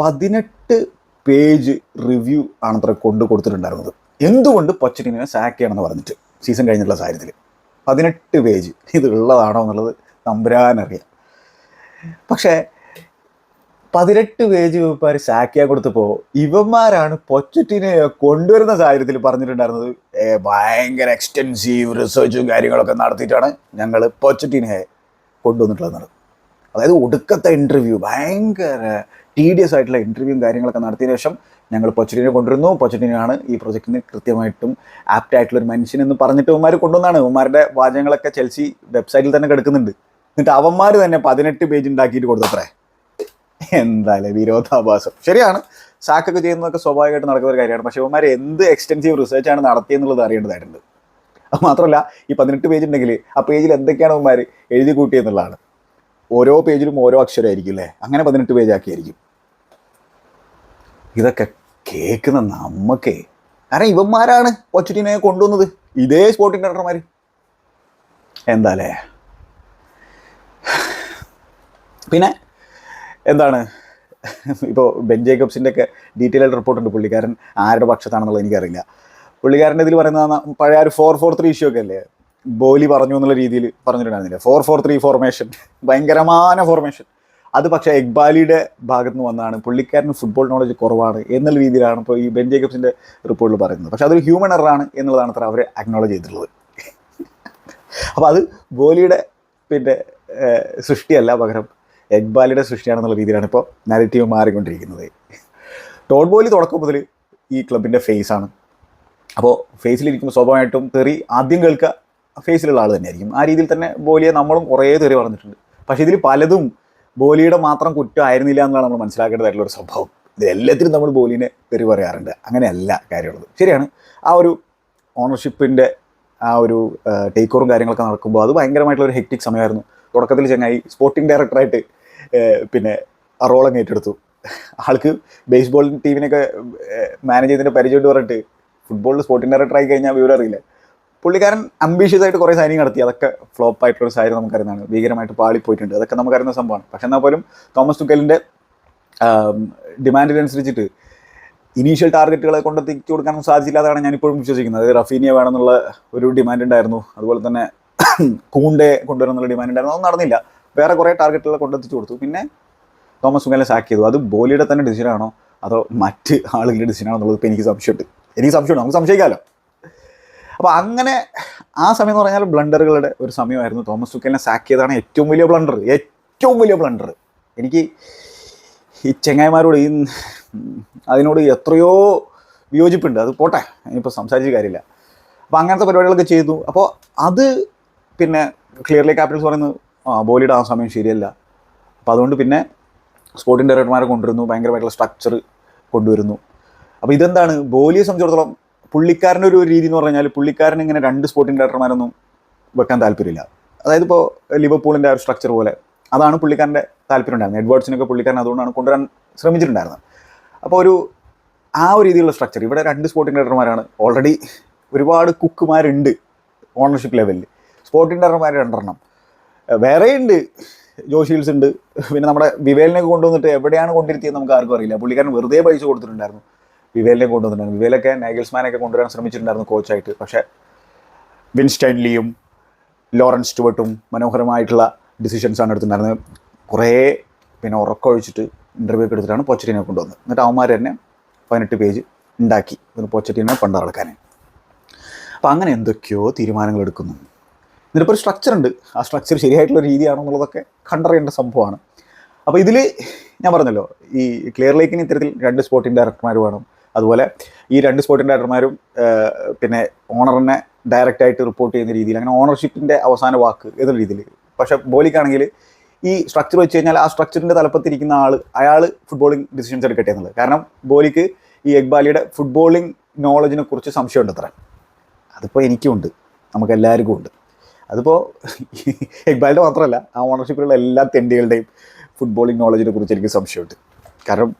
പതിനെട്ട് പേജ് റിവ്യൂ ആണത്ര കൊണ്ടു കൊടുത്തിട്ടുണ്ടായിരുന്നത്. എന്തുകൊണ്ട് പൊച്ചറ്റിനെ സാക്ക് ചെയ്യണമെന്ന് പറഞ്ഞിട്ട് സീസൺ കഴിഞ്ഞിട്ടുള്ള സാഹചര്യത്തിൽ പതിനെട്ട് പേജ്. ഇത് ഉള്ളതാണോ എന്നുള്ളത് നമ്പുരാനറിയാം. പക്ഷേ പതിനെട്ട് പേജ് ഇവന്മാർ സാക്കിയാ കൊടുത്തപ്പോൾ ഇവന്മാരാണ് പൊച്ചറ്റിനെ കൊണ്ടുവരുന്ന സാഹചര്യത്തിൽ പറഞ്ഞിട്ടുണ്ടായിരുന്നത്. ഭയങ്കര എക്സ്റ്റെൻസീവ് റിസർച്ചും കാര്യങ്ങളൊക്കെ നടത്തിയിട്ടാണ് ഞങ്ങൾ പൊച്ചറ്റിനെ കൊണ്ടുവന്നിട്ടുള്ളത്. അതായത് ഒടുക്കത്തെ ഇന്റർവ്യൂ ഭയങ്കര ടീഡിയസ് ആയിട്ടുള്ള ഇന്റർവ്യൂവും കാര്യങ്ങളൊക്കെ നടത്തിയ ശേഷം ഞങ്ങൾ പൊച്ചറ്റിനെ കൊണ്ടുവരുന്നു. പൊച്ചറ്റിനാണ് ഈ പ്രൊജക്റ്റിന് കൃത്യമായിട്ടും ആപ്റ്റ് ആയിട്ടുള്ള ഒരു മനുഷ്യൻ എന്ന് പറഞ്ഞിട്ട് ഉമ്മമാർ കൊണ്ടുവന്നാണ്. ഉമ്മമാരുടെ വാചകങ്ങളൊക്കെ ചെൽസി വെബ്സൈറ്റിൽ തന്നെ കിടക്കുന്നുണ്ട്. എന്നിട്ട് അവന്മാർ തന്നെ പതിനെട്ട് പേജ് ഉണ്ടാക്കിയിട്ട് കൊടുത്തത്രേ. എന്തായാലും വിരോധാഭാസം. ശരിയാണ്. സാക്കൊക്കെ ചെയ്യുന്നതൊക്കെ സ്വാഭാവികമായിട്ട് നടക്കുന്ന ഒരു കാര്യമാണ്. പക്ഷേ ഉമ്മമാർ എന്ത് എക്സ്റ്റെൻസീവ് റിസർച്ചാണ് നടത്തിയെന്നുള്ളത് അറിയേണ്ടതായിട്ടുണ്ട്. അത് മാത്രമല്ല ഈ പതിനെട്ട് പേജ് ഉണ്ടെങ്കിൽ ആ പേജിൽ എന്തൊക്കെയാണ് ഉമ്മമാർ എഴുതി കൂട്ടിയെന്നുള്ളതാണ്. ഓരോ പേജിലും ഓരോ അക്ഷരമായിരിക്കും അല്ലേ അങ്ങനെ പതിനെട്ട് പേജ് ആക്കിയായിരിക്കും. ഇതൊക്കെ കേൾക്കുന്ന നമ്മക്കേ. കാരണം ഇവന്മാരാണ് ഒച്ചുറ്റിനെ കൊണ്ടുവന്നത്. ഇതേ സ്പോർട്ടിംഗ് ഡയറക്ടർമാർ എന്താലേ പിന്നെ എന്താണ്? ഇപ്പോൾ ബെൻ ജേക്കബ്സിന്റെ ഒക്കെ ഡീറ്റെയിൽ ആയിട്ട് റിപ്പോർട്ടുണ്ട് പുള്ളിക്കാരൻ. ആരുടെ പക്ഷത്താണെന്നുള്ളത് എനിക്കറിയില്ല. പുള്ളിക്കാരന്റെ ഇതിൽ പറയുന്ന പഴയ ഒരു ഫോർ ഫോർ ത്രീ ഇഷ്യൂ ഒക്കെ അല്ലേ? ബോലി പറഞ്ഞു എന്നുള്ള രീതിയിൽ പറഞ്ഞിട്ടുണ്ടായിരുന്നില്ല. ഫോർ ഫോർ ത്രീ ഫോർമേഷൻ ഭയങ്കരമായ ഫോർമേഷൻ അത് പക്ഷേ എക്ബാലിയുടെ ഭാഗത്ത് നിന്ന് വന്നതാണ്. പുള്ളിക്കാരന് ഫുട്ബോൾ നോളജ് കുറവാണ് എന്നുള്ള രീതിയിലാണ് ഇപ്പോൾ ഈ ബെൻ ജേക്കബ്സിന്റെ റിപ്പോർട്ടിൽ പറയുന്നത്. പക്ഷേ അതൊരു ഹ്യൂമൻ എററാണ് എന്നുള്ളതാണ് അത്ര അവർ അക്നോളജ് ചെയ്തിട്ടുള്ളത്. അപ്പോൾ അത് ബോലിയുടെ പിന്നെ സൃഷ്ടിയല്ല പകരം എക്ബാലിയുടെ സൃഷ്ടിയാണെന്നുള്ള രീതിയിലാണ് ഇപ്പോൾ നാരറ്റീവ് മാറിക്കൊണ്ടിരിക്കുന്നത്. ടോൺ ബോലി തുടക്കം മുതൽ ഈ ക്ലബിന്റെ ഫേസ് ആണ്. അപ്പോൾ ഫേസിലിരിക്കുമ്പോൾ സ്വാഭാവികമായിട്ടും തെറി ആദ്യം കേൾക്കുക ഫേസിലുള്ള ആൾ തന്നെയായിരിക്കും. ആ രീതിയിൽ തന്നെ ബോലിയെ നമ്മളും കുറേ തെറി പറഞ്ഞിട്ടുണ്ട്. പക്ഷേ ഇതിൽ പലതും ബോലിയുടെ മാത്രം കുറ്റമായിരുന്നില്ല എന്നാണ് നമ്മൾ മനസ്സിലാക്കേണ്ടതായിട്ടുള്ള ഒരു സ്വഭാവം ഇത് എല്ലാത്തിനും നമ്മൾ ബോലിനെ തെറി പറയാറുണ്ട്. അങ്ങനെയല്ല കാര്യമുള്ളത്. ശരിയാണ്. ആ ഒരു ഓണർഷിപ്പിന്റെ ആ ഒരു ടേക്ക് കാര്യങ്ങളൊക്കെ നടക്കുമ്പോൾ അത് ഭയങ്കരമായിട്ടുള്ള ഒരു ഹെക്റ്റിക് സമയമായിരുന്നു. തുടക്കത്തിൽ ചങ്ങായി സ്പോർട്ടിംഗ് ഡയറക്ടറായിട്ട് പിന്നെ റോളങ്ങ് ഏറ്റെടുത്തു. ആൾക്ക് ബേസ്ബോൾ ടീമിനൊക്കെ മാനേജ് ചെയ്തതിന്റെ പരിചയമായിട്ട് പറഞ്ഞിട്ട് ഫുട്ബോളിൽ സ്പോർട്ടിംഗ് ഡയറക്ടർ ആയി കഴിഞ്ഞാൽ വിവരം അറിയില്ല. പുള്ളിക്കാരൻ അംബീഷ്യസായിട്ട് കുറേ സൈനിങ് നടത്തി. അതൊക്കെ ഫ്ലോപ്പ് ആയിട്ടുള്ള സാഹചര്യം നമുക്കറിയുന്നതാണ്. ഭീകരമായിട്ട് പാളിപ്പോയിട്ടുണ്ട്. അതൊക്കെ നമുക്കറിയുന്ന സംഭവമാണ്. പക്ഷെ എന്നാൽ പോലും തോമസ് തുക്കലിന്റെ ഡിമാൻഡിനനുസരിച്ചിട്ട് ഇനീഷ്യൽ ടാർഗറ്റുകളെ കൊണ്ടെത്തിച്ചു കൊടുക്കാനും സാധിച്ചില്ലാതാണ് ഞാനിപ്പോഴും വിശ്വസിക്കുന്നത്. റഫീനിയ വേണമെന്നുള്ള ഒരു ഡിമാൻഡ് ഉണ്ടായിരുന്നു. അതുപോലെ തന്നെ കൂണ്ടെ കൊണ്ടുവരുന്നുള്ള ഡിമാൻഡ് ഉണ്ടായിരുന്നു. അതൊന്നും നടന്നില്ല. വേറെ കുറേ ടാർഗറ്റുകളെ കൊണ്ടെത്തിച്ചു കൊടുത്തു. പിന്നെ തോമസ് തുക്കലിനെ സാക്ക് ചെയ്തു. അത് ബോലിയുടെ തന്നെ ഡിസിഷനാണോ അതോ മറ്റ് ആളുകളുടെ ഡിസിഷനാണോ എന്നുള്ളത് ഇപ്പോൾ എനിക്ക് സംശയമുണ്ട്. എനിക്ക് സംശയമുണ്ട്. നമുക്ക് സംശയിക്കാമല്ലോ. അപ്പോൾ അങ്ങനെ ആ സമയം എന്ന് പറഞ്ഞാൽ ബ്ലണ്ടറുകളുടെ ഒരു സമയമായിരുന്നു. തോമസ് തുക്കലിനെ സാക്ക് ചെയ്തതാണ് ഏറ്റവും വലിയ ബ്ലണ്ടർ ഏറ്റവും വലിയ ബ്ലണ്ടർ എനിക്ക് ഈ ചെങ്ങായിമാരോട് ഈ അതിനോട് എത്രയോ വിയോജിപ്പുണ്ട്. അത് പോട്ടെ ഇനിയിപ്പോൾ സംസാരിച്ച കാര്യമില്ല. അപ്പോൾ അങ്ങനത്തെ പരിപാടികളൊക്കെ ചെയ്തു. അപ്പോൾ അത് പിന്നെ ക്ലിയർലി ക്യാപിറ്റൽസ് പറയുന്നത് ബോളിയുടെ ആ സമയം ശരിയല്ല. അപ്പോൾ അതുകൊണ്ട് പിന്നെ സ്പോർട്ടിംഗ് ഡയറക്ടർമാരെ കൊണ്ടുവരുന്നു. ഭയങ്കരമായിട്ടുള്ള സ്ട്രക്ചർ കൊണ്ടുവരുന്നു. അപ്പോൾ ഇതെന്താണ്? ബോലിയെ സംബന്ധിച്ചിടത്തോളം പുള്ളിക്കാരന്റെ ഒരു രീതി എന്ന് പറഞ്ഞാൽ പുള്ളിക്കാരൻ ഇങ്ങനെ രണ്ട് സ്പോർട്ടിംഗ് ഡയറക്ടർമാരൊന്നും വെക്കാൻ താല്പര്യമില്ല. അതായത് ഇപ്പോൾ ലിവർപൂളിന്റെ ആ ഒരു സ്ട്രക്ചർ പോലെ അതാണ് പുള്ളിക്കാരന്റെ താല്പര്യം ഉണ്ടായിരുന്നത്. എഡ്വേർഡ്സിനൊക്കെ പുള്ളിക്കാരൻ അതുകൊണ്ടാണ് കൊണ്ടുവരാൻ ശ്രമിച്ചിട്ടുണ്ടായിരുന്നത്. അപ്പോൾ ഒരു ആ ഒരു രീതിയിലുള്ള സ്ട്രക്ചർ ഇവിടെ രണ്ട് സ്പോർട്ടിംഗ് ഡയറക്ടർമാരാണ് ഓൾറെഡി ഒരുപാട് കുക്കുമാരുണ്ട് ഓണർഷിപ്പ് ലെവലിൽ സ്പോർട്ടിംഗ് ഡയറക്ടർമാർ രണ്ടെണ്ണം. വേറെ ഉണ്ട് ജോഷീൽസ് ഉണ്ട്. പിന്നെ നമ്മുടെ വിവേലിനെ കൊണ്ടുവന്നിട്ട് എവിടെയാണ് കൊണ്ടിരുത്തിയത് നമുക്ക് ആർക്കും അറിയില്ല. പുള്ളിക്കാരൻ വെറുതെ പൈസ കൊടുത്തിട്ടുണ്ടായിരുന്നു. വിവേലിനെ കൊണ്ടുവന്നിട്ടുണ്ടായിരുന്നു വിവേലൊക്കെ നൈഗൽസ്മാനൊക്കെ കൊണ്ടുവരാൻ ശ്രമിച്ചിട്ടുണ്ടായിരുന്നു കോച്ചായിട്ട്. പക്ഷേ വിൻസ്റ്റൈൻലിയും ലോറൻസ് സ്റ്റുവർട്ടും മനോഹരമായിട്ടുള്ള ഡിസിഷൻസാണ് എടുത്തിട്ടുണ്ടായിരുന്നത്. കുറേ പിന്നെ ഉറക്കമൊഴിച്ചിട്ട് ഇന്റർവ്യൂ ഒക്കെ എടുത്തിട്ടാണ് പൊച്ചറ്റിനെ കൊണ്ടുവന്നത്. എന്നിട്ട് അവന്മാർ തന്നെ പതിനെട്ട് പേജ് ഉണ്ടാക്കി. ഇതിന് പൊച്ചറ്റിനെ പണ്ട് നടക്കാൻ അപ്പോൾ അങ്ങനെ എന്തൊക്കെയോ തീരുമാനങ്ങൾ എടുക്കുന്നു. എന്നിട്ടിപ്പോൾ ഒരു സ്ട്രക്ചർ ഉണ്ട്. ആ സ്ട്രക്ചർ ശരിയായിട്ടുള്ള രീതിയാണോ എന്നുള്ളതൊക്കെ കണ്ടറിയേണ്ട സംഭവമാണ്. അപ്പോൾ ഇതിൽ ഞാൻ പറഞ്ഞല്ലോ ഈ ക്ലിയർ ലേക്കിന് ഇത്തരത്തിൽ രണ്ട് സ്പോർട്ടിംഗ് ഡയറക്ടർമാർ വേണം. അതുപോലെ ഈ രണ്ട് സ്പോർട്ടിംഗ് ഡയറക്ടർമാരും പിന്നെ ഓണറിനെ ഡയറക്റ്റ് ആയിട്ട് റിപ്പോർട്ട് ചെയ്യുന്ന രീതിയിൽ അങ്ങനെ ഓണർഷിപ്പിന്റെ അവസാന വാക്ക് ഏതൊരു രീതിയിൽ? പക്ഷേ ബോലിക്കാണെങ്കിൽ ഈ സ്ട്രക്ചർ വെച്ച് കഴിഞ്ഞാൽ ആ സ്ട്രക്ചറിന്റെ തലപ്പത്തിരിക്കുന്ന ആൾ അയാൾ ഫുട്ബോളിംഗ് ഡിസിഷൻസ് എടുക്കട്ടെ എന്നുള്ളത്. കാരണം ബോലിക്ക് ഈ എഗ്ബാലിയുടെ ഫുട്ബോളിംഗ് നോളജിനെ കുറിച്ച് സംശയമുണ്ട് അത്ര. അതിപ്പോൾ എനിക്കുമുണ്ട് നമുക്ക് എല്ലാവർക്കും ഉണ്ട്. അതിപ്പോൾ എഗ്ബാലിന്റെ മാത്രമല്ല ആ ഓണർഷിപ്പിലുള്ള എല്ലാ തെണ്ടികളുടെയും ഫുട്ബോളിംഗ് നോളജിനെ കുറിച്ച് എനിക്ക് സംശയമുണ്ട്. കാരണം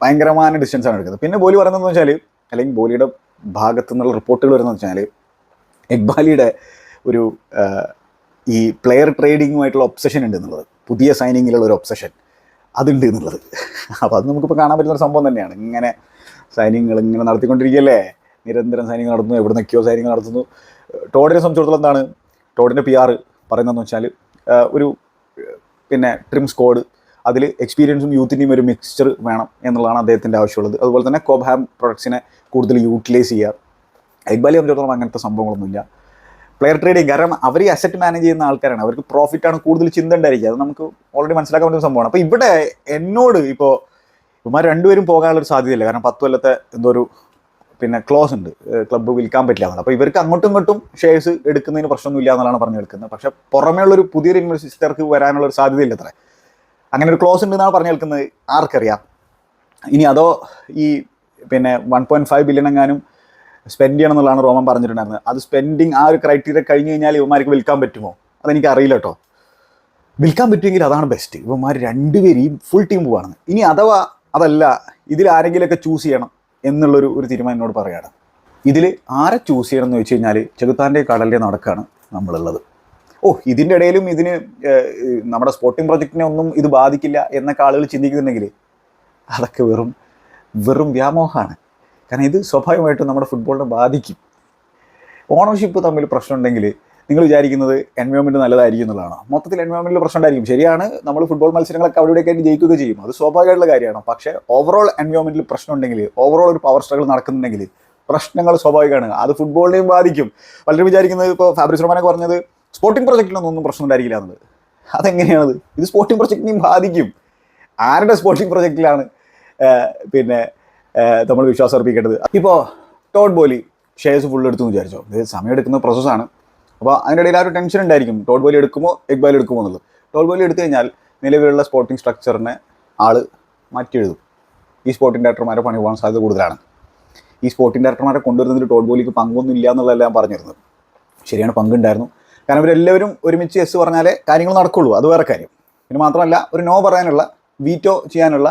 ഭയങ്കരമായ ഡിസ്റ്റൻസാണ് എടുക്കുന്നത്. പിന്നെ ബോലി പറയുന്നതെന്ന് വെച്ചാൽ അല്ലെങ്കിൽ ബോലിയുടെ ഭാഗത്തു നിന്നുള്ള റിപ്പോർട്ടുകൾ വരുന്നതെന്ന് വെച്ചാൽ ഇക്ബാലിയുടെ ഒരു ഈ പ്ലെയർ ട്രേഡിങ്ങുമായിട്ടുള്ള ഒബ്സഷൻ ഉണ്ട് എന്നുള്ളത്. പുതിയ സൈനിങ്ങിലുള്ള ഒരു ഒബ്സഷൻ അതുണ്ട് എന്നുള്ളത്. അപ്പോൾ അത് നമുക്കിപ്പോൾ കാണാൻ പറ്റുന്ന ഒരു സംഭവം തന്നെയാണ്. ഇങ്ങനെ സൈനിങ്ങൾ ഇങ്ങനെ നടത്തിക്കൊണ്ടിരിക്കുകയല്ലേ? നിരന്തരം സൈനിങ് നടത്തുന്നു എവിടെ നിന്നൊക്കെയോ സൈനിങ് നടത്തുന്നു. ടോഡിനെ സംബന്ധിച്ചിടത്തോളം എന്താണ് ടോഡിന്റെ പി ആർ പറയുന്നതെന്ന് വെച്ചാൽ ഒരു പിന്നെ ട്രിം സ്ക്വാഡ് അതിൽ എക്സ്പീരിയൻസും യൂത്തിന്റെയും ഒരു മിക്സ്ചർ വേണം എന്നുള്ളതാണ് അദ്ദേഹത്തിന്റെ ആവശ്യമുള്ളത്. അതുപോലെ തന്നെ കോബ്ഹാം പ്രൊഡക്ട്സിനെ കൂടുതൽ യൂട്ടിലൈസ് ചെയ്യുക ഇക്ബാലി സംബന്ധിച്ചിടത്തോളം അങ്ങനത്തെ സംഭവങ്ങളൊന്നുമില്ല. പ്ലെയർ ട്രേഡിങ് കാരണം അവർ ഈ അസറ്റ് മാനേജ് ചെയ്യുന്ന ആൾക്കാരാണ്. അവർക്ക് പ്രോഫിറ്റ് ആണ് കൂടുതൽ ചിന്ത ഉണ്ടായിരിക്കുക അത് നമുക്ക് ഓൾറെഡി മനസ്സിലാക്കാൻ പറ്റുന്ന സംഭവമാണ്. അപ്പോൾ ഇവിടെ എന്നോട് ഇപ്പോൾ ഇവന്മാർ രണ്ടുപേരും പോകാനുള്ളൊരു സാധ്യതയില്ല. കാരണം പത്ത് കൊല്ലത്തെ എന്തോ ഒരു പിന്നെ ക്ലോസ് ഉണ്ട്. ക്ലബ്ബ് വിൽക്കാൻ പറ്റില്ല അപ്പോൾ ഇവർക്ക് അങ്ങോട്ടും ഇങ്ങോട്ടും ഷെയർസ് എടുക്കുന്നതിന് പ്രശ്നമൊന്നുമില്ല എന്നുള്ളതാണ് പറഞ്ഞു എടുക്കുന്നത് പക്ഷേ പുറമേ ഉള്ളൊരു പുതിയൊരു ഇൻവെസ്റ്റർക്ക് വരാനുള്ളൊരു സാധ്യതയില്ല അത്ര. അങ്ങനെ ഒരു ക്ലോസ് ഉണ്ടെന്നാണ് പറഞ്ഞു കേൾക്കുന്നത്. ആർക്കറിയാം? ഇനി അതോ ഈ പിന്നെ വൺ പോയിന്റ് ഫൈവ് ബില്യൺ എങ്ങാനും സ്പെൻഡ് ചെയ്യണം എന്നുള്ളതാണ് റോമൻ പറഞ്ഞിട്ടുണ്ടായിരുന്നത്. അത് സ്പെൻഡിങ് ആ ഒരു ക്രൈറ്റീരിയ കഴിഞ്ഞ് കഴിഞ്ഞാൽ ഇവന്മാർക്ക് വിൽക്കാൻ പറ്റുമോ? അതെനിക്ക് അറിയില്ല കേട്ടോ. വിൽക്കാൻ പറ്റുമെങ്കിൽ അതാണ് ബെസ്റ്റ് ഇവന്മാർ രണ്ടുപേരെയും ഫുൾ ടീം പോവാണ്. ഇനി അഥവാ അതല്ല ഇതിൽ ആരെങ്കിലുമൊക്കെ ചൂസ് ചെയ്യണം എന്നുള്ളൊരു ഒരു തീരുമാനം എന്നോട് പറയുകയാണ്. ഇതിൽ ആരെ ചൂസ് ചെയ്യണം എന്ന് വെച്ച് കഴിഞ്ഞാൽ ചെകുത്താന്റെ കടലിന്റെ നടക്കാണ് നമ്മളുള്ളത്. ഓ ഇതിന്റെ ഇടയിലും ഇതിന് നമ്മുടെ സ്പോർട്ടിംഗ് പ്രൊജക്റ്റിനെ ഒന്നും ഇത് ബാധിക്കില്ല എന്നൊക്കെ ആളുകൾ ചിന്തിക്കുന്നുണ്ടെങ്കിൽ അതൊക്കെ വെറും വെറും വ്യാമോഹമാണ്. കാരണം ഇത് സ്വാഭാവികമായിട്ടും നമ്മുടെ ഫുട്ബോളിനെ ബാധിക്കും. ഓണർഷിപ്പ് തമ്മിൽ പ്രശ്നമുണ്ടെങ്കിൽ നിങ്ങൾ വിചാരിക്കുന്നത് എൻവയോൺമെന്റ് നല്ലതായിരിക്കും എന്നുള്ളതാണ്? മൊത്തത്തിൽ എൻവയോൺമെന്റിൽ പ്രശ്നം ഉണ്ടായിരിക്കും ശരിയാണ് നമ്മൾ ഫുട്ബോൾ മത്സരങ്ങളൊക്കെ അവിടെ ആയിട്ട് ജയിക്കുക ചെയ്യും. അത് സ്വാഭാവികമായിട്ടുള്ള കാര്യമാണ്. പക്ഷേ ഓവറോൾ എൻവയോൺമെന്റിൽ പ്രശ്നം ഉണ്ടെങ്കിൽ ഓവറോൾ ഒരു പവർ സ്ട്രഗിൾ നടക്കുന്നുണ്ടെങ്കിൽ പ്രശ്നങ്ങൾ സ്വാഭാവികമാണ്. അത് ഫുട്ബോളിനെയും ബാധിക്കും. പലരും വിചാരിക്കുന്നത് ഇപ്പോൾ ഫാബ്രിസ് റോമാനൊക്കെ പറഞ്ഞത് സ്പോർട്ടിംഗ് പ്രൊജക്റ്റിലൊന്നും ഒന്നും പ്രശ്നം ഉണ്ടായിരിക്കില്ല എന്നത് അതെങ്ങനെയാണത്? ഇത് സ്പോർട്ടിംഗ് പ്രൊജക്റ്റിനെയും ബാധിക്കും. ആരുടെ സ്പോർട്ടിംഗ് പ്രൊജക്റ്റിലാണ് പിന്നെ നമ്മൾ വിശ്വാസം അർപ്പിക്കേണ്ടത് ഇപ്പോൾ ടോഡ് ബോലി ഷെയർസ് ഫുൾ എടുത്തു എന്ന് വിചാരിച്ചോ? ഇത് സമയം എടുക്കുന്ന പ്രോസസ്സാണ് അപ്പോൾ അതിനിടയിൽ ആ ഒരു ടെൻഷൻ ഉണ്ടായിരിക്കും. ടോഡ് ബോലി എടുക്കുമോ എഗ് ബോലി എടുക്കുമോ എന്നുള്ളത്. ടോഡ് ബോലി എടുത്തു കഴിഞ്ഞാൽ നിലവിലുള്ള സ്പോർട്ടിംഗ് സ്ട്രക്ചറിനെ ആൾ മാറ്റി എഴുതും ഈ സ്പോർട്ടിംഗ് ഡയറക്ടർമാരെ പണി പോകാൻ സാധ്യത കൂടുതലാണ്. ഈ സ്പോർട്ടിംഗ് ഡയറക്ടർമാരെ കൊണ്ടുവരുന്നതിൽ ടോഡ് ബോലിക്ക് പങ്കൊന്നും ഇല്ല എന്നുള്ളതല്ല പറഞ്ഞിരുന്നത്. ശരിയാണ് പങ്കുണ്ടായിരുന്നു. കാരണം ഇവരെല്ലാവരും ഒരുമിച്ച് എസ് പറഞ്ഞാലേ കാര്യങ്ങൾ നടക്കുള്ളൂ. അത് വേറെ കാര്യം. പിന്നെ മാത്രമല്ല ഒരു നോ പറയാനുള്ള വീറ്റോ ചെയ്യാനുള്ള